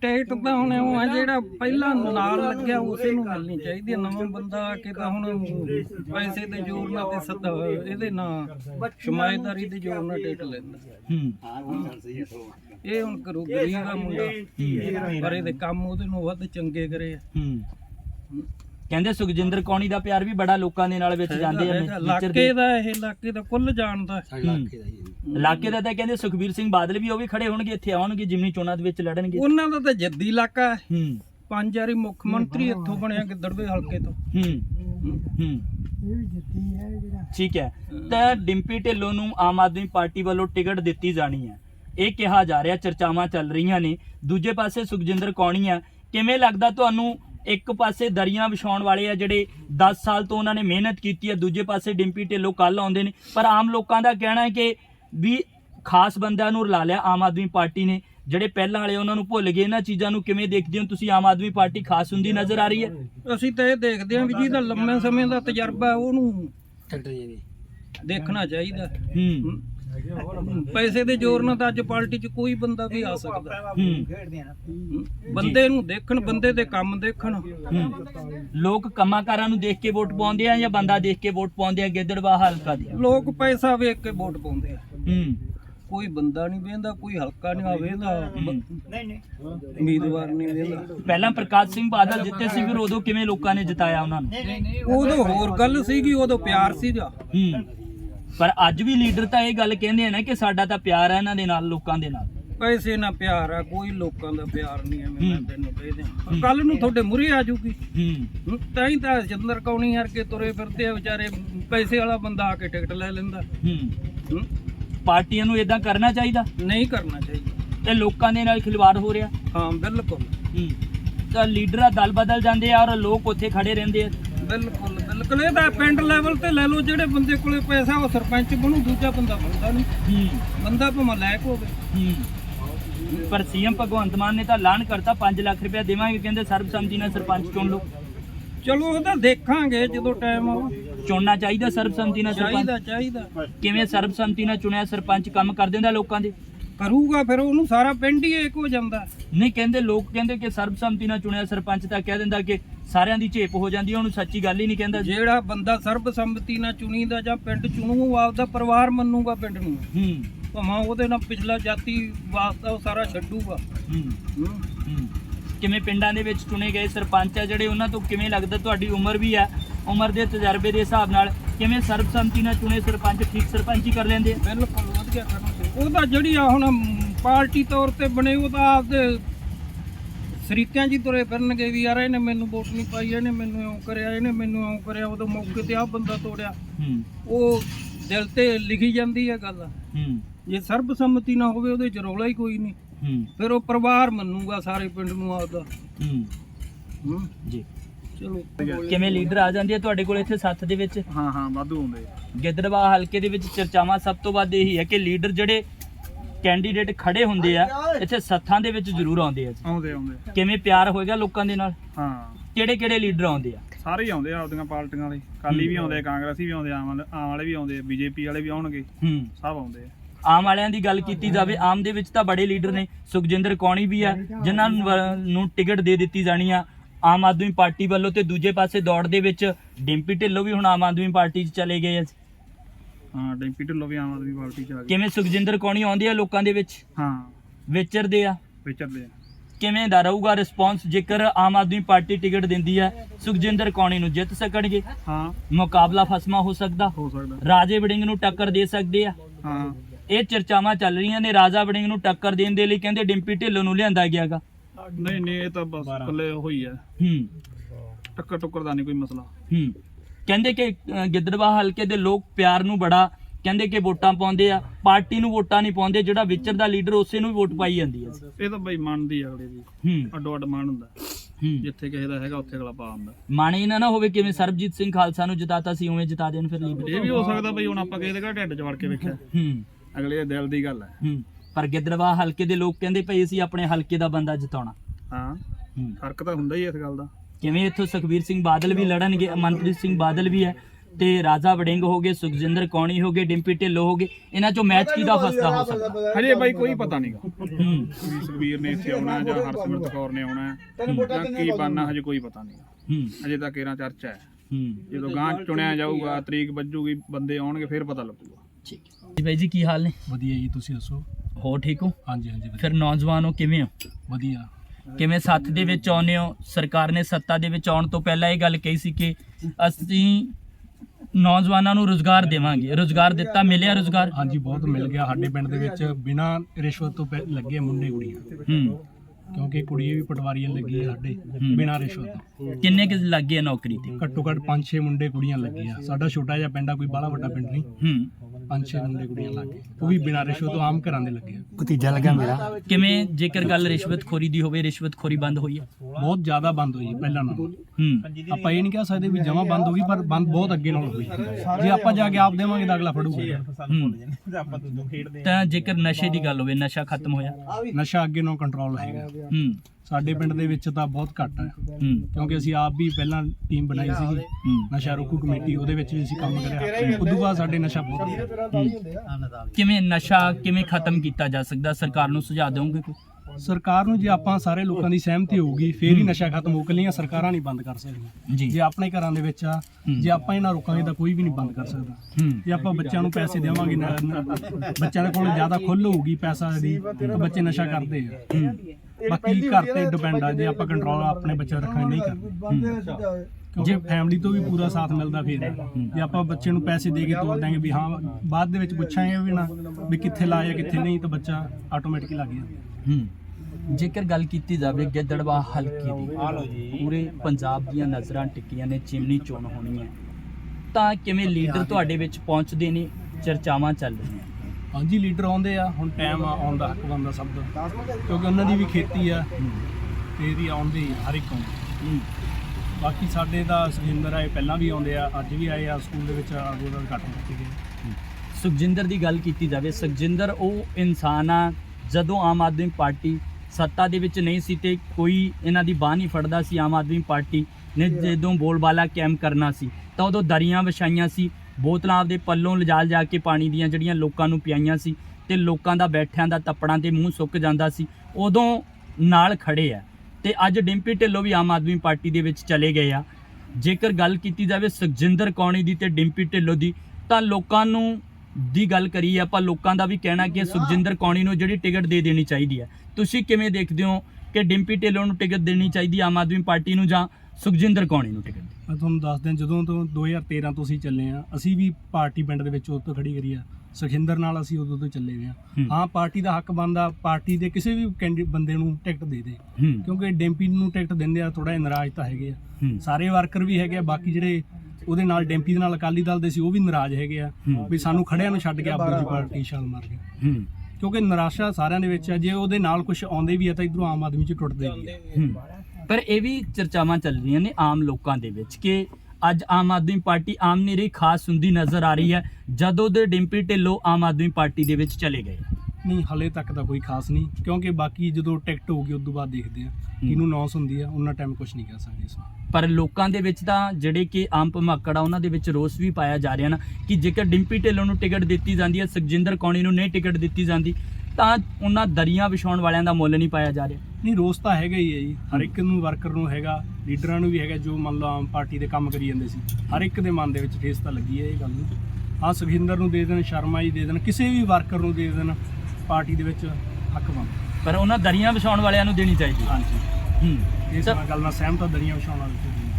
ਟਿਕਟ ਤਾਂ ਹੁਣ ਉਹ ਆ ਜਿਹੜਾ ਪਹਿਲਾਂ ਨਾਲ ਲੱਗਿਆ ਉਸੇ ਨੂੰ ਮਿਲਣੀ ਚਾਹੀਦੀ ਹੈ। ਨਵਾਂ ਬੰਦਾ ਆ ਕੇ ਤਾਂ ਹੁਣ ਪੈਸੇ ਦੇ ਜ਼ੋਰ ਨਾਲ ਤੇ ਸੱਦਾ ਇਹਦੇ ਨਾਲ ਸ਼ਮਾਇਦਾਰੀ ਦੇ ਜ਼ੋਰ ਨਾਲ ਟਿਕਟ ਲੈਂਦਾ। ਹੂੰ। ਇਹ ਹੁਣ ਕਰੂ ਗਰੀਬ ਦਾ ਮੁੰਡਾ। ਪਰ ਇਹਦੇ ਕੰਮ ਉਹਦੇ ਨੂੰ ਵੱਧ ਚੰਗੇ ਕਰੇ ਆ। ਹੂੰ। ਕਹਿੰਦੇ ਸੁਖਜਿੰਦਰ ਕੌਣੀ ਦਾ ਪਿਆਰ ਵੀ ਬੜਾ ਲੋਕਾਂ ਦੇ ਨਾਲ ਵਿੱਚ ਜਾਂਦੇ ਆ ਇਲਾਕੇ ਦਾ। ਇਹ ਇਲਾਕੇ ਦਾ ਕੁੱਲ ਜਾਣਦਾ। ਹੂੰ। ਇਲਾਕੇ ਦਾ ਤਾਂ ਕਹਿੰਦੇ ਸੁਖਬੀਰ ਸਿੰਘ ਬਾਦਲ ਵੀ ਉਹ ਵੀ ਖੜੇ ਹੋਣਗੇ ਇੱਥੇ ਆਉਣਗੇ ਜਿਮਨੀ ਚੋਣਾਂ ਦੇ ਵਿੱਚ ਲੜਨਗੇ। ਉਹਨਾਂ ਦਾ ਤਾਂ ਜੱਦੀ ਇਲਾਕਾ ਹੈ। ਹੂੰ। ਪੰਜ ਵਾਰੀ ਮੁੱਖ ਮੰਤਰੀ ਇੱਥੋਂ ਬਣਿਆ ਗਿੱਦੜਵੇ ਹਲਕੇ ਤੋਂ। ਹੂੰ। ਹੂੰ। ਠੀਕ ਹੈ। ਤਾਂ ਡਿੰਪੀ ਢਿੱਲੋਂ ਨੂੰ ਆਮ ਆਦਮੀ ਪਾਰਟੀ ਵੱਲੋਂ ਟਿਕਟ ਦਿੱਤੀ ਜਾਣੀ ਹੈ। ਇਹ ਕਿਹਾ ਜਾ ਰਿਹਾ ਚਰਚਾਵਾਂ ਚੱਲ ਰਹੀਆਂ ਨੇ। ਦੂਜੇ ਪਾਸੇ ਸੁਖਜਿੰਦਰ ਕੌਣੀ ਆ ਕਿਵੇਂ ਲੱਗਦਾ ਤੁਹਾਨੂੰ ਇੱਕ ਪਾਸੇ ਦਰੀਆਂ ਵਿਛਾਉਣ ਵਾਲੇ ਆ ਜਿਹੜੇ 10 ਸਾਲ ਤੋਂ ਉਹਨਾਂ ਨੇ ਮਿਹਨਤ ਕੀਤੀ ਹੈ ਦੂਜੇ ਪਾਸੇ ਡਿੰਪੀ ਢਿੱਲੋਂ ਕੱਲ ਆਉਂਦੇ ਨੇ। ਪਰ ਆਮ ਲੋਕਾਂ ਦਾ ਕਹਿਣਾ ਹੈ ਕਿ ਵੀ ਖਾਸ ਬੰਦਿਆਂ ਨੂੰ ਰਲਾ ਲਿਆ ਆਮ ਆਦਮੀ ਪਾਰਟੀ ਨੇ। ਜਿਹੜੇ ਪਹਿਲਾਂ ਵਾਲੇ ਉਹਨਾਂ ਨੂੰ ਭੁੱਲ ਗਏ ਇਹਨਾਂ ਚੀਜ਼ਾਂ ਨੂੰ ਕਿਵੇਂ ਦੇਖਦੇ ਹੋ? ਤੁਸੀਂ ਆਮ ਆਦਮੀ ਪਾਰਟੀ ਖਾਸ ਹੁੰਦੀ ਨਜ਼ਰ ਆ ਰਹੀ ਹੈ? ਅਸੀਂ ਤਾਂ ਇਹ ਦੇਖਦੇ ਹਾਂ ਵੀ ਜਿਹਦਾ ਲੰਮੇ ਸਮੇਂ ਦਾ ਤਜਰਬਾ ਹੈ, ਉਹਨੂੰ ਦੇਖਣਾ ਚਾਹੀਦਾ। ਹੂੰ। ਪੈਸੇ ਦੇ ਜ਼ੋਰ ਨਾਲ ਤਾਂ ਅੱਜ ਪਾਰਟੀ 'ਚ ਕੋਈ ਬੰਦਾ ਵੀ ਆ ਸਕਦਾ। ਬੰਦੇ ਨੂੰ ਦੇਖਣ ਬੰਦੇ ਦੇ ਕੰਮ ਦੇਖਣ। ਲੋਕ ਕੰਮਾਂਕਾਰਾਂ ਨੂੰ ਦੇਖ ਕੇ ਵੋਟ ਪਾਉਂਦੇ ਆ ਜਾਂ ਬੰਦਾ ਦੇਖ ਕੇ ਵੋਟ ਪਾਉਂਦੇ ਆ ਗਿੱਦੜਵਾ ਹਲਕਾ ਦੇ? ਲੋਕ ਪੈਸਾ ਵੇਖ ਕੇ ਵੋਟ ਪਾਉਂਦੇ ਆ। ਹੂੰ। ਕੋਈ ਬੰਦਾ ਨਹੀਂ ਵੇਂਦਾ ਕੋਈ ਹਲਕਾ ਨਹੀਂ ਵੇਂਦਾ। ਹੂੰ। ਉਮੀਦਵਾਰ ਨਹੀਂ ਵੇਂਦਾ। ਪਹਿਲਾਂ ਪ੍ਰਕਾਸ਼ ਸਿੰਘ ਬਾਦਲ ਜਿੱਤੇ ਸੀ ਫਿਰ ਉਦੋਂ ਕਿਵੇਂ ਲੋਕਾਂ ਨੇ ਜਿਤਾਇਆ ਉਹਨਾਂ ਨੂੰ? ਉਦੋਂ ਹੋਰ ਗੱਲ ਸੀਗੀ ਉਦੋਂ ਪਿਆਰ ਸੀਗਾ। ਹੂੰ। ਪਰ ਅੱਜ ਵੀ ਲੀਡਰ ਤਾਂ ਇਹ ਗੱਲ ਕਹਿੰਦੇ ਆ ਨਾ ਕਿ ਸਾਡਾ ਤਾਂ ਪਿਆਰ ਹੈ ਇਹਨਾਂ ਦੇ ਨਾਲ ਲੋਕਾਂ ਦੇ ਨਾਲ। ਪੈਸੇ ਨਾਲ ਪਿਆਰ ਆ ਕੋਈ ਲੋਕਾਂ ਦਾ ਪਿਆਰ ਨਹੀਂ ਐਵੇਂ ਮੈਂ ਹੂੰ। ਤੈਨੂੰ ਕਹਿ ਦਿਆਂ। ਕੱਲ ਨੂੰ ਤੁਹਾਡੇ ਮੁਰੇ ਆ ਜੂਗੀ ਹੂੰ। ਤਾਂ ਹੀ ਤਾਂ ਚੰਦਰ ਕੌਣੀ ਹਰ ਕੇ ਤੁਰੇ ਫਿਰਦੇ ਆ ਵਿਚਾਰੇ ਪੈਸੇ ਵਾਲਾ ਬੰਦਾ ਆ ਕੇ ਟਿਕਟ ਲੈ ਲੈਂਦਾ। ਹੂੰ। ਹੂੰ? ਪਾਰਟੀਆਂ ਨੂੰ ਇਦਾਂ ਕਰਨਾ ਚਾਹੀਦਾ? ਨਹੀਂ ਕਰਨਾ ਚਾਹੀਦਾ। ਤੇ ਲੋਕਾਂ ਦੇ ਨਾਲ ਖਿਲਵਾੜ ਹੋ ਰਿਹਾ? ਹਾਂ ਬਿਲਕੁਲ। ਹੂੰ। ਤਾਂ ਲੀਡਰਾਂ ਦਲ ਬਦਲ ਜਾਂਦੇ ਆ ਔਰ ਲੋਕ ਉੱਥੇ ਖੜੇ ਰਹਿੰਦੇ ਆ। ਬਿਲਕੁਲ। ਇਹ ਤਾਂ ਪਿੰਡ ਲੈਵਲ ਤੇ ਲੈ ਲਓ ਜਿਹੜੇ ਬੰਦੇ ਕੋਲੇ ਪੈਸਾ ਉਹ ਸਰਪੰਚ ਬਣੂ ਦੂਜਾ ਬੰਦਾ ਬਣਦਾ ਨਹੀਂ ਹੂੰ। ਬੰਦਾ ਭਾਵੇਂ ਲਾਇਕ ਹੋਵੇ। ਹੂੰ। ਪਰ ਸੀਐਮ ਭਗਵੰਤ ਮਾਨ ਨੇ ਤਾਂ ਐਲਾਨ ਕਰਤਾ 5 ਲੱਖ ਰੁਪਏ ਦੇਵਾਂਗੇ ਕਹਿੰਦੇ ਸਰਬਸੰਮਤੀ ਨਾਲ ਸਰਪੰਚ ਚੁਣ ਲਓ। ਚਲੋ ਉਹ ਤਾਂ ਦੇਖਾਂਗੇ ਜਦੋਂ ਟਾਈਮ ਆਊ। ਚੁਣਨਾ ਚਾਹੀਦਾ ਸਰਬਸੰਮਤੀ ਨਾਲ ਸਰਪੰਚ। ਚਾਹੀਦਾ ਚਾਹੀਦਾ। ਕਿਵੇਂ ਸਰਬਸੰਮਤੀ ਨਾਲ ਚੁਣਿਆ ਸਰਪੰਚ ਕੰਮ ਕਰ ਦਿੰਦਾ ਲੋਕਾਂ ਦੇ? ਕਰੂਗਾ ਫਿਰ ਉਹਨੂੰ ਸਾਰਾ ਪਿੰਡ ਹੀ ਏਕ ਹੋ ਜਾਂਦਾ। ਨਹੀਂ ਕਹਿੰਦੇ ਲੋਕ ਕਹਿੰਦੇ ਕਿ ਸਰਬਸੰਮਤੀ ਨਾਲ ਚੁਣਿਆ ਸਰਪੰਚ ਤਾਂ ਕਹਿ ਦਿੰਦਾ ਕਿ ਸਾਰਿਆਂ ਦੀ ਝੇਪ ਹੋ ਜਾਂਦੀ ਹੈ ਉਹਨੂੰ ਸੱਚੀ ਗੱਲ ਹੀ ਨਹੀਂ ਕਹਿੰਦਾ। ਜਿਹੜਾ ਬੰਦਾ ਸਰਬਸੰਮਤੀ ਨਾਲ ਚੁਣੀਦਾ ਜਾਂ ਪਿੰਡ ਚੁਣੂ ਉਹ ਆਪਦਾ ਪਰਿਵਾਰ ਮੰਨੂਗਾ ਪਿੰਡ ਨੂੰ। ਹੂੰ। ਭਾਵੇਂ ਉਹਦੇ ਨਾਲ ਪਿਛਲਾ ਜਾਤੀ ਵਾਸਤਾ ਉਹ ਸਾਰਾ ਛੱਡੂਗਾ। ਹੂੰ। ਹੂੰ। ਕਿਵੇਂ ਪਿੰਡਾਂ ਦੇ ਵਿੱਚ ਚੁਣੇ ਗਏ ਸਰਪੰਚ ਆ ਜਿਹੜੇ ਉਹਨਾਂ ਤੋਂ ਕਿਵੇਂ ਲੱਗਦਾ ਤੁਹਾਡੀ ਉਮਰ ਵੀ ਹੈ ਉਮਰ ਦੇ ਤਜਰਬੇ ਦੇ ਹਿਸਾਬ ਨਾਲ ਕਿਵੇਂ ਸਰਬਸੰਮਤੀ ਨਾਲ ਚੁਣੇ ਸਰਪੰਚ ਠੀਕ ਸਰਪੰਚ ਕਰ ਲੈਂਦੇ ਆ? ਬਿਲਕੁਲ ਵਧੀਆ ਕਰਨਗੇ ਉਹ ਤਾਂ ਜਿਹੜੀ ਆ ਹੁਣ ਪਾਰਟੀ ਤੌਰ ਤੇ ਬਣੇ ਉਹ ਤਾਂ ਆਪਦੇ ਸਰੀਕਿਆਂ ਜੀ ਤੁਰੇ ਫਿਰਨਗੇ ਵੀ ਯਾਰ ਇਹਨੇ ਮੈਨੂੰ ਵੋਟ ਨਹੀਂ ਪਾਈ ਇਹਨੇ ਮੈਨੂੰ ਇਉਂ ਕਰਿਆ ਇਹਨੇ ਮੈਨੂੰ ਇਉਂ ਕਰਿਆ ਉਦੋਂ ਮੌਕੇ ਤੇ ਆ ਬੰਦਾ ਤੋੜਿਆ। ਉਹ ਦਿਲ ਤੇ ਲਿਖੀ ਜਾਂਦੀ ਹੈ ਗੱਲ। ਜੇ ਸਰਬਸੰਮਤੀ ਨਾ ਹੋਵੇ ਉਹਦੇ ਚ ਰੌਲਾ ਹੀ ਕੋਈ ਨਹੀਂ। ਹੂੰ। ਫਿਰ ਉਹ ਪਰਿਵਾਰ ਮੰਨੂਗਾ ਸਾਰੇ ਪਿੰਡ ਨੂੰ ਆਪਦਾ। ਹੂੰ। ਹੂੰ। ਜੀ। ਚਲੋ। ਕਿਵੇਂ ਲੀਡਰ ਆ ਜਾਂਦੇ ਆ ਤੁਹਾਡੇ ਕੋਲ ਇੱਥੇ ਸੱਥ ਦੇ ਵਿੱਚ? ਹਾਂ ਹਾਂ ਵਾਧੂ ਹੁੰਦੇ ਗਿੱਦੜਵਾ ਹਲਕੇ ਦੇ ਵਿੱਚ ਚਰਚਾਵਾਂ ਸਭ ਤੋਂ ਵੱਧ ਇਹੀ ਹੈ ਕਿ ਲੀਡਰ ਜਿਹੜੇ ਕੈਂਡੀਡੇਟ ਖੜੇ ਹੁੰਦੇ ਆ ਇੱਥੇ ਸੱਥਾਂ ਦੇ ਵਿੱਚ ਜ਼ਰੂਰ ਆਉਂਦੇ ਆ ਜੀ। ਆਉਂਦੇ ਆਉਂਦੇ। ਕਿਵੇਂ ਪਿਆਰ ਹੋਏਗਾ ਲੋਕਾਂ ਦੇ ਨਾਲ? ਹਾਂ। ਕਿਹੜੇ ਕਿਹੜੇ ਲੀਡਰ ਆਉਂਦੇ ਆ? ਸਾਰੇ ਹੀ ਆਉਂਦੇ ਆ ਆਪਦੀਆਂ ਪਾਰਟੀਆਂ ਵਾਲੇ। ਕਾਲੀ ਵੀ ਆਉਂਦੇ ਕਾਂਗਰਸੀ ਵੀ ਆਉਂਦੇ ਆ ਆਮ ਵਾਲੇ- ਵੀ ਆਉਂਦੇ ਆ ਬੀਜੇਪੀ ਵਾਲੇ ਵੀ ਆਉਣਗੇ। ਹੂੰ। ਸਭ ਆਉਂਦੇ ਆ। ਆਮ ਵਾਲਿਆਂ ਦੀ ਗੱਲ ਕੀਤੀ ਜਾਵੇ ਆਮ ਦੇ ਵਿੱਚ ਤਾਂ ਬੜੇ ਲੀਡਰ ਨੇ ਸੁਖਜਿੰਦਰ ਕੌਣੀ ਵੀ ਆ ਜਿਨ੍ਹਾਂ ਨੂੰ ਟਿਕਟ ਦੇ ਦਿੱਤੀ ਜਾਣੀ ਆ। ਆਮ ਆਦਮੀ ਪਾਰਟੀ ਵੱਲੋਂ ਤੇ ਦੂਜੇ ਪਾਸੇ ਦੌੜ ਦੇ ਵਿੱਚ ਡਿੰਪੀ ਢਿੱਲੋਂ ਵੀ ਹੁਣ ਆਮ ਆਦਮੀ ਪਾਰਟੀ 'ਚ ਚਲੇ ਗਏ ਆ ਹਾਂ ਡੈਂਪੀ ਢਿੱਲੋਂ ਵੀ ਆਮ ਆਦਮੀ ਪਾਰਟੀ ਚ ਆ ਗਏ। ਕਿਵੇਂ ਸੁਖਜਿੰਦਰ ਕੌਣੀ ਆਉਂਦੇ ਆ ਲੋਕਾਂ ਦੇ ਵਿੱਚ? ਹਾਂ। ਵਿਚਰਦੇ ਆ। ਵਿਚਰਦੇ ਆ। ਕਿਵੇਂ ਦਾ ਰਹੂਗਾ ਰਿਸਪੌਂਸ ਜੇਕਰ ਆਮ ਆਦਮੀ ਪਾਰਟੀ ਟਿਕਟ ਦਿੰਦੀ ਹੈ ਸੁਖਜਿੰਦਰ ਕੌਣੀ ਨੂੰ ਜਿੱਤ ਸਕਣਗੇ? ਹਾਂ। ਮੁਕਾਬਲਾ ਫਸਮਾ ਹੋ ਸਕਦਾ? ਹੋ ਸਕਦਾ। ਰਾਜੇ ਵੜਿੰਗ ਨੂੰ ਟੱਕਰ ਦੇ ਸਕਦੇ ਆ? ਹਾਂ। ਇਹ ਚਰਚਾਵਾਂ ਚੱਲ ਰਹੀਆਂ ਨੇ। ਰਾਜਾ ਵੜਿੰਗ ਨੂੰ ਟੱਕਰ ਦੇਣ ਦੇ ਲਈ ਕਹਿੰਦੇ ਡਿੰਪੀ ਢਿੱਲੋਂ ਨੂੰ ਲਿਆਂਦਾ ਗਿਆਗਾ ਨਹੀਂ ਨਹੀਂ ਇਹ ਤਾਂ ਬਸ ਇਕੱਲੇ ਹੋਈ ਆ ਹੂੰ। ਟੱਕਰ ਟੁੱਕਰ ਦਾ ਨਹੀਂ ਕੋਈ ਮਸਲਾ। ਹੂੰ। ਕਹਿੰਦੇ ਕਿ ਗਿੱਦੜਵਾ ਹਲਕੇ ਦੇ ਲੋਕ ਪਿਆਰ ਨੂੰ ਬੜਾ ਕਹਿੰਦੇ ਕਿ ਵੋਟਾਂ ਪਾਉਂਦੇ ਆ। ਪਾਰਟੀ ਨੂੰ ਵੋਟਾਂ ਨਹੀਂ ਪਾਉਂਦੇ ਜਿਹੜਾ ਵਿਚਰਦਾ ਲੀਡਰ ਉਸੇ ਨੂੰ ਵੀ ਵੋਟ ਪਾਈ ਜਾਂਦੀ ਹੈ ਇਹ ਤਾਂ ਬਈ ਮੰਨਦੀ ਅਗਲੇ ਦੀ। ਹੂੰ। ਅੱਡੋ ਅੱਡ ਮਨ ਹੁੰਦਾ। ਹੂੰ। ਜਿੱਥੇ ਕਿਸੇ ਦਾ ਹੈਗਾ ਉੱਥੇ ਅਗਲਾ ਪਾ ਆਉਂਦਾ। ਮਾਣੇ ਨਾ ਨਾ ਹੋਵੇ ਕਿਵੇਂ ਸਰਬਜੀਤ ਸਿੰਘ ਖਾਲਸਾ ਨੂੰ ਜਿਤਾਤਾ ਸੀ ਉਵੇਂ ਜਿਤਾ ਦੇਣ ਫਿਰ ਲੀਡਰ। ਇਹ ਵੀ ਹੋ ਸਕਦਾ ਬਈ ਹੁਣ ਆਪਾਂ ਕਿਸੇ ਦੇ ਘਰ ਢਿੱਡ ਚ ਵੜ ਕੇ ਵੇਖਿਆ। ਹੂੰ। ਅਗਲੇ ਦੇ ਦਿਲ ਦੀ ਗੱਲ ਹੈ। ਹੂੰ ਪਰ ਗਿੱਦੜਵਾ ਹਲਕੇ ਦੇ ਲੋਕ ਕਹਿੰਦੇ ਭਈ ਅਸੀਂ ਆਪਣੇ ਹਲਕੇ ਦਾ ਬੰਦਾ ਜਿਤਾਉਣਾ। ਹਾਂ ਹੂੰ। ਫ਼ਰਕ ਤਾਂ ਹੁੰਦਾ ਹੀ ਇਸ ਗੱਲ ਦਾ। ਕਿਵੇਂ ਇੱਥੋਂ ਸੁਖਬੀਰ ਸਿੰਘ ਬਾਦਲ ਵੀ ਲੜਨਗੇ ਮਨਪ੍ਰੀਤ ਸਿੰਘ ਬਾਦਲ ਵੀ ਹੈ ਤੇ ਰਾਜਾ ਵੜਿੰਗ ਹੋ ਗਏ ਸੁਖਜਿੰਦਰ ਕੌਣੀ ਹੋ ਗਏ ਡਿੰਪੀ ਢਿੱਲੋਂ ਹੋ ਗਏ ਇਹਨਾਂ ਚੋਂ ਮੈਚ ਕਿਹਦਾ ਫਸਦਾ ਹੋ ਸਕਦਾ? ਹਜੇ ਬਾਈ ਕੋਈ ਪਤਾ ਨਹੀਂਗਾ ਹੂੰ। ਵੀ ਸੁਖਬੀਰ ਨੇ ਇੱਥੇ ਆਉਣਾ ਜਾਂ ਹਰਸਿਮਰਤ ਕੌਰ ਨੇ ਆਉਣਾ ਜਾਂ ਕੀ ਬਣਨਾ ਹਜੇ ਕੋਈ ਪਤਾ ਨਹੀਂਗਾ ਹੂੰ। ਹਜੇ ਤਾਂ ਕੇਰਾਂ ਚਰਚਾ ਹੈ। ਹੂੰ। ਜਦੋਂ ਗਾਂ ਚੁਣਿਆ ਜਾਊਗਾ ਤਰੀਕ ਵੱਜੂਗੀ ਬੰਦੇ ਆਉਣਗੇ ਫਿਰ ਪਤਾ ਲੱਗੂਗਾ। ਠੀਕ ਹੈ। ਜੀ ਬਾਈ ਜੀ ਕੀ ਹਾਲ ਨੇ? ਵਧੀਆ ਜੀ ਤੁਸੀਂ ਦੱਸੋ? ਹੋ ਠੀਕ ਹੋ? ਹਾਂਜੀ ਹਾਂਜੀ ਵਧੀਆ। ਫਿਰ ਨੌਜਵਾਨ ਹੋ ਕਿਵੇਂ ਹੋ? ਵਧੀਆ। ਕਿਵੇਂ ਸੱਥ ਦੇ ਵਿੱਚ ਆਉਂਦੇ ਹੋ? ਸਰਕਾਰ ਨੇ ਸੱਤਾ ਦੇ ਵਿੱਚ ਆਉਣ ਤੋਂ ਪਹਿਲਾਂ ਇਹ ਗੱਲ ਕਹੀ ਸੀ ਕਿ ਅਸੀਂ ਨੌਜਵਾਨਾਂ ਨੂੰ ਰੋਜ਼ਗਾਰ ਦੇਵਾਂਗੇ। ਰੋਜ਼ਗਾਰ ਦਿੱਤਾ ਮਿਲਿਆ ਰੋਜ਼ਗਾਰ? ਹਾਂਜੀ ਬਹੁਤ ਮਿਲ ਗਿਆ। ਸਾਡੇ ਪਿੰਡ ਦੇ ਵਿੱਚ ਬਿਨਾਂ ਰਿਸ਼ਵਤ ਤੋਂ ਲੱਗੇ ਮੁੰਡੇ ਕੁੜੀਆਂ। ਹੂੰ। ਕਿਉਂਕਿ ਕੁੜੀ ਵੀ ਪਟਵਾਰੀਆਂ ਲੱਗੀ ਆ ਸਾਡੇ ਬਿਨਾਂ ਰਿਸ਼ਵਤ ਤੋਂ। ਕਿੰਨੇ ਕਿ ਲੱਗੇ ਆ ਨੌਕਰੀ ਤੇ? ਘੱਟੋ ਘੱਟ 5-6 ਮੁੰਡੇ ਕੁੜੀਆਂ ਲੱਗੇ ਆ ਸਾਡਾ ਛੋਟਾ ਜਿਹਾ ਪਿੰਡ ਆ ਕੋਈ ਬਾਹਲਾ ਵੱਡਾ ਪਿੰਡ ਨਹੀਂ। ਹੂੰ। 5-6 ਮੁੰਡੇ ਕੁੜੀਆਂ ਲੱਗੇ ਉਹ ਵੀ ਬਿਨਾਂ ਰਿਸ਼ਵਤ ਤੋਂ ਆਮ ਘਰਾਂ ਦੇ ਲੱਗੇ ਆ। ਭਤੀਜਾ ਲੱਗਾ ਮੇਰਾ। ਕਿਵੇਂ ਜੇਕਰ ਗੱਲ ਰਿਸ਼ਵਤਖੋਰੀ ਦੀ ਹੋਵੇ ਰਿਸ਼ਵਤਖੋਰੀ ਬੰਦ ਹੋਈ ਹੈ ਬਹੁਤ ਜ਼ਿਆਦਾ ਬੰਦ ਹੋਈ ਹੈ ਪਹਿਲਾਂ ਨਾਲੋਂ। ਹੂੰ। ਆਪਾਂ ਇਹ ਨਹੀਂ ਕਹਿ ਸਕਦੇ ਵੀ ਜਮਾ ਬੰਦ ਹੋ ਗਈ ਪਰ ਬੰਦ ਬਹੁਤ ਅੱਗੇ ਨਾਲ ਹੋਈ। ਜੇ ਆਪਾਂ ਜਾ ਕੇ ਆਪ ਦੇਵਾਂਗੇ ਤਾਂ ਅਗਲਾ ਫੜੂਗਾ। ਹੂੰ। ਤਾਂ ਜੇਕਰ ਨਸ਼ੇ ਦੀ ਗੱਲ ਹੋਵੇ ਨਸ਼ਾ ਖਤਮ ਹੋਇਆ? ਨਸ਼ਾ ਅੱਗੇ ਨਾਲ ਕੰਟਰੋਲ ਹੈਗਾ। ਹੂੰ। ਸਾਡੇ ਪਿੰਡ ਦੇ ਵਿੱਚ ਤਾਂ ਬਹੁਤ ਘੱਟ ਹੈ। ਹੂੰ। ਕਿਉਂਕਿ ਅਸੀਂ ਆਪ ਵੀ ਪਹਿਲਾਂ ਟੀਮ ਬਣਾਈ ਹੂੰ। ਨਸ਼ਾ ਰੋਕੂ ਕਮੇਟੀ ਉਹਦੇ ਵਿੱਚ ਵੀ ਅਸੀਂ ਕੰਮ ਕਰਿਆ। ਉਦੋਂ ਬਾਅਦ ਸਾਡੇ ਨਸ਼ਾ ਬਹੁਤ ਗਿਆ। ਕਿਵੇਂ ਨਸ਼ਾ ਕਿਵੇਂ ਖਤਮ ਕੀਤਾ ਜਾ ਸਕਦਾ? ਸਰਕਾਰ ਨੂੰ ਸੁਝਾਅ ਦਿਓਗੇ ਕੋਈ? ਸਰਕਾਰ ਨੂੰ ਜੇ ਆਪਾਂ ਸਾਰੇ ਲੋਕਾਂ ਦੀ ਸਹਿਮਤੀ ਹੋਊਗੀ ਫੇਰ ਹੀ ਨਸ਼ਾ ਖਤਮ ਹੋ ਕੱਲੀਆਂ ਸਰਕਾਰਾਂ ਨਹੀਂ ਬੰਦ ਕਰ ਸਕਦੀਆਂ। ਜੀ। ਆਪਣੇ ਘਰਾਂ ਦੇ ਵਿੱਚ ਆ ਹੂੰ। ਜੇ ਆਪਾਂ ਇਹਨਾਂ ਰੋਕਾਂਗੇ ਤਾਂ ਕੋਈ ਵੀ ਨਹੀਂ ਬੰਦ ਕਰ ਸਕਦਾ। ਹੂੰ। ਜੇ ਆਪਾਂ ਬੱਚਿਆਂ ਨੂੰ ਪੈਸੇ ਦੇਵਾਂਗੇ ਬੱਚਿਆਂ ਦੇ ਕੋਲ ਜ਼ਿਆਦਾ ਖੁੱਲ ਹੋਊਗੀ ਪੈਸਾ ਦੀ ਤਾਂ ਬੱਚੇ ਨਸ਼ਾ ਕਰਦੇ ਆ। ਹੂੰ। ਬਾਕੀ ਘਰ ਤੇ ਡਿਪੈਂਡ ਆ ਜੇ ਆਪਾਂ ਕੰਟਰੋਲ ਆਪਣੇ ਬੱਚੇ ਰੱਖਣੇ ਨਹੀਂ ਕਰਦੇ। ਜੇ ਫੈਮਿਲੀ ਤੋਂ ਵੀ ਪੂਰਾ ਸਾਥ ਮਿਲਦਾ ਫਿਰ। ਜੇ ਆਪਾਂ ਬੱਚੇ ਨੂੰ ਪੈਸੇ ਦੇ ਕੇ ਤੋਰ ਦਾਂਗੇ ਵੀ ਹਾਂ ਬਾਅਦ ਦੇ ਵਿੱਚ ਪੁੱਛਾਂਗੇ ਵੀ ਨਾ ਵੀ ਕਿੱਥੇ ਲਾਇਆ ਕਿੱਥੇ ਨਹੀਂ ਤਾਂ ਬੱਚਾ ਆਟੋਮੈਟਿਕਲੀ ਲੱਗ ਜਾਂਦਾ। ਹੂੰ। ਜੇਕਰ ਗੱਲ ਕੀਤੀ ਜਾਵੇ ਗਿੱਦੜਵਾ ਹਲਕੇ ਦੀ ਪੂਰੇ ਪੰਜਾਬ ਦੀਆਂ ਨਜ਼ਰਾਂ ਟਿੱਕੀਆਂ ਨੇ ਚਿਮਨੀ ਚੋਣ ਹੋਣੀ ਹੈ। ਤਾਂ ਕਿਵੇਂ ਲੀਡਰ ਤੁਹਾਡੇ ਵਿੱਚ ਪਹੁੰਚਦੇ ਨੇ ਚਰਚਾਵਾਂ ਚੱਲ ਰਹੀਆਂ ਹਾਂਜੀ ਲੀਡਰ ਆਉਂਦੇ ਆ ਹੁਣ ਟਾਈਮ ਆਉਣ ਦਾ ਹੱਕ ਬਣਦਾ ਸਭ ਦਾ। ਕਿਉਂਕਿ ਉਹਨਾਂ ਦੀ ਵੀ ਖੇਤੀ ਆ ਤੇ ਇਹਦੀ ਆਉਂਦੇ ਹਰ ਇੱਕ ਆਉਂਦੇ। ਬਾਕੀ ਸਾਡੇ ਦਾ ਸੁਖਿੰਦਰ ਆਏ ਪਹਿਲਾਂ ਵੀ ਆਉਂਦੇ ਆ ਅੱਜ ਵੀ ਆਏ ਆ ਸਕੂਲ ਦੇ ਵਿੱਚ ਆਗੂ ਦਾ ਘੱਟ ਦਿੱਤੇ ਗਏ। ਸੁਖਜਿੰਦਰ ਦੀ ਗੱਲ ਕੀਤੀ ਜਾਵੇ ਸੁਖਜਿੰਦਰ ਉਹ ਇਨਸਾਨ ਆ ਜਦੋਂ ਆਮ ਆਦਮੀ ਪਾਰਟੀ ਸੱਤਾ ਦੇ ਵਿੱਚ ਨਹੀਂ ਸੀ ਤੇ ਕੋਈ ਇਹਨਾਂ ਦੀ ਬਾਹ ਨਹੀਂ ਫੜਦਾ ਸੀ ਆਮ ਆਦਮੀ ਪਾਰਟੀ ਨੇ ਜਦੋਂ ਬੋਲਬਾਲਾ ਕੈਂਪ ਕਰਨਾ ਸੀ ਤਾਂ ਉਦੋਂ ਦਰੀਆਂ ਵਿਛਾਈਆਂ ਸੀ ਬੋਤਲਾਂ ਆਪਦੇ ਪੱਲੋਂ ਲਿਜਾ ਜਾ ਕੇ ਪਾਣੀ ਦੀਆਂ ਜਿਹੜੀਆਂ ਲੋਕਾਂ ਨੂੰ ਪਿਆਈਆਂ ਸੀ ਤੇ ਲੋਕਾਂ ਦਾ ਬੈਠਿਆਂ ਦਾ ਤੱਪੜਾਂ ਤੇ ਮੂੰਹ ਸੁੱਕ ਜਾਂਦਾ ਸੀ, ਉਦੋਂ ਨਾਲ ਖੜੇ ਆ ਤੇ ਅੱਜ ਡਿੰਪੀ ਢਿੱਲੋਂ ਵੀ ਆਮ ਆਦਮੀ ਪਾਰਟੀ ਦੇ ਵਿੱਚ ਚਲੇ ਗਏ ਆ। ਜੇਕਰ ਗੱਲ ਕੀਤੀ ਜਾਵੇ ਸੁਖਜਿੰਦਰ ਕੌਣੀ ਦੀ ਤੇ ਡਿੰਪੀ ਢਿੱਲੋਂ ਦੀ, ਤਾਂ ਲੋਕਾਂ ਨੂੰ ਦੀ ਗੱਲ ਕਰੀਏ ਆਪਾਂ ਲੋਕਾਂ ਦਾ ਵੀ ਕਹਿਣਾ ਕਿ ਸੁਖਜਿੰਦਰ ਕੌਣੀ ਨੂੰ ਜਿਹੜੀ ਟਿਕਟ ਦੇ ਦੇਣੀ ਚਾਹੀਦੀ ਹੈ ਤੁਸੀਂ ਕਿਵੇਂ ਦੇਖਦੇ ਹੋ ਕਿ ਡਿੰਪੀ ਢਿੱਲੋਂ ਨੂੰ ਟਿਕਟ ਦੇਣੀ ਚਾਹੀਦੀ ਆਮ ਆਦਮੀ ਪਾਰਟੀ ਨੂੰ ਜਾਂ ਸੁਖਜਿੰਦਰ ਕੌਣੀ ਨੂੰ ਟਿਕਟ ਮੈਂ ਤੁਹਾਨੂੰ ਦੱਸ ਦਿਆਂ ਜਦੋਂ ਤੋਂ 2013 ਤੋਂ ਅਸੀਂ ਚੱਲੇ ਆ ਅਸੀਂ ਵੀ ਪਾਰਟੀ ਪਿੰਡ ਦੇ ਵਿੱਚ ਉਦੋਂ ਖੜੀ ਕਰੀ ਆ। ਸੁਖਿੰਦਰ ਨਾਲ ਅਸੀਂ ਉਦੋਂ ਤੋਂ ਚੱਲੇ ਹੋਏ ਆ ਹੂੰ। ਹਾਂ ਪਾਰਟੀ ਦਾ ਹੱਕ ਬਣਦਾ ਪਾਰਟੀ ਦੇ ਕਿਸੇ ਵੀ ਕੈਂਡੀ ਬੰਦੇ ਨੂੰ ਟਿਕਟ ਦੇ ਦੇ। ਹੂੰ। ਕਿਉਂਕਿ ਡੈਂਪੀ ਨੂੰ ਟਿਕਟ ਦਿੰਦੇ ਆ ਥੋੜਾ ਨਾਰਾਜ਼ ਤਾਂ ਹੈਗੇ ਆ। ਹੂੰ। ਸਾਰੇ ਵਰਕਰ ਵੀ ਹੈਗੇ ਆ ਬਾਕੀ ਜਿਹੜੇ ਉਹਦੇ ਨਾਲ ਡੈਂਪੀ ਦੇ ਨਾਲ ਅਕਾਲੀ ਦਲ ਦੇ ਸੀ ਉਹ ਵੀ ਨਾਰਾਜ਼ ਹੈਗੇ ਆ। ਹੂੰ। ਵੀ ਸਾਨੂੰ ਖੜਿਆਂ ਨੂੰ ਛੱਡ ਕੇ ਆਪ ਦੂਜੀ ਪਾਰਟੀ ਛਾਲ ਮਾਰ ਗਏ। ਹੂੰ। ਕਿਉਂਕਿ ਨਿਰਾਸ਼ਾ ਸਾਰਿਆਂ ਦੇ ਵਿੱਚ ਆ ਜੇ ਉਹਦੇ ਨਾਲ ਕੁਝ ਆਉਂਦੇ ਵੀ ਆ ਤਾਂ ਇਧਰੋਂ ਆਮ ਆਦਮੀ ਚ ਟੁੱਟਦੇ ਵੀ ਆ। ਹੂੰ। ਪਰ ਇਹ ਵੀ ਚਰਚਾਵਾਂ ਚੱਲ ਰਹੀਆਂ ਨੇ ਆਮ ਲੋਕਾਂ ਦੇ ਵਿੱਚ ਕਿ ਅੱਜ ਆਮ ਆਦਮੀ ਪਾਰਟੀ ਆਮ ਨਹੀਂ ਰਹੀ ਖਾਸ ਹੁੰਦੀ ਨਜ਼ਰ ਆ ਰਹੀ ਹੈ ਜਦੋਂ ਦੇ ਡਿੰਪੀ ਢਿੱਲੋਂ ਆਮ ਆਦਮੀ ਪਾਰਟੀ ਦੇ ਵਿੱਚ ਚਲੇ ਗਏ। ਨਹੀਂ ਹਲੇ ਤੱਕ ਤਾਂ ਕੋਈ ਖਾਸ ਨਹੀਂ ਕਿਉਂਕਿ ਬਾਕੀ ਜਦੋਂ ਟਿਕਟ ਹੋਊਗੀ ਉਸ ਤੋਂ ਬਾਅਦ ਦੇਖਦੇ ਆ ਕਿਹਨੂੰ ਨੌਸ ਹੁੰਦੀ ਆ ਉਹਨਾਂ ਟਾਈਮ ਕੁਝ ਨਹੀਂ ਕਹਿ ਸਕਦੇ ਇਸ ਪਰ ਲੋਕਾਂ ਦੇ ਵਿੱਚ ਤਾਂ ਜਿਹੜੇ ਕਿ ਆਮ ਭਮਾਕੜ ਉਹਨਾਂ ਦੇ ਵਿੱਚ ਰੋਸ ਵੀ ਪਾਇਆ ਜਾ ਰਿਹਾ ਨਾ ਕਿ ਜੇਕਰ ਡਿੰਪੀ ਢਿੱਲੋਂ ਨੂੰ ਟਿਕਟ ਦਿੱਤੀ ਜਾਂਦੀ ਹੈ ਸੁਖਜਿੰਦਰ ਕੌਣੀ ਨੂੰ ਨਹੀਂ ਟਿਕਟ ਦਿੱਤੀ ਜਾਂਦੀ ਤਾਂ ਉਹਨਾਂ ਦਰੀਆਂ ਵਿਛਾਉਣ ਵਾਲਿਆਂ ਦਾ ਮੁੱਲ ਨਹੀਂ ਪਾਇਆ ਜਾ ਰਿਹਾ। ਨਹੀਂ ਰੋਸ ਤਾਂ ਹੈਗਾ ਹੀ ਹੈ ਜੀ। ਹਰ ਇੱਕ ਨੂੰ ਵਰਕਰ ਨੂੰ ਹੈਗਾ ਲੀਡਰਾਂ ਨੂੰ ਵੀ ਹੈਗਾ ਜੋ ਮੰਨ ਲਓ ਆਮ ਪਾਰਟੀ ਦੇ ਕੰਮ ਕਰੀ ਜਾਂਦੇ ਸੀ। ਹਰ ਇੱਕ ਦੇ ਮਨ ਦੇ ਵਿੱਚ ਠੇਸ ਤਾਂ ਲੱਗੀ ਹੈ ਇਹ ਗੱਲ ਨੂੰ। ਹਾਂ ਸੁਖਿੰਦਰ ਨੂੰ ਦੇ ਦੇਣ ਸ਼ਰਮਾ ਜੀ ਦੇ ਦੇਣ ਕਿਸੇ ਵੀ ਵਰਕਰ ਨੂੰ ਦੇ ਦੇਣ ਪਾਰਟੀ ਦੇ ਵਿੱਚ ਹੱਕ ਬਣਦਾ। ਪਰ ਉਹਨਾਂ ਦਰੀਆਂ ਵਿਛਾਉਣ ਵਾਲਿਆਂ ਨੂੰ ਦੇਣੀ ਚਾਹੀਦੀ ਹੈ। ਹਾਂਜੀ। ਹੂੰ। ਇਸ ਗੱਲ ਨਾਲ ਸਹਿਮਤ ਆ ਦਰੀਆਂ ਵਿਛਾਉਣ ਵਾਲੇ ਤੇ ਵੀ।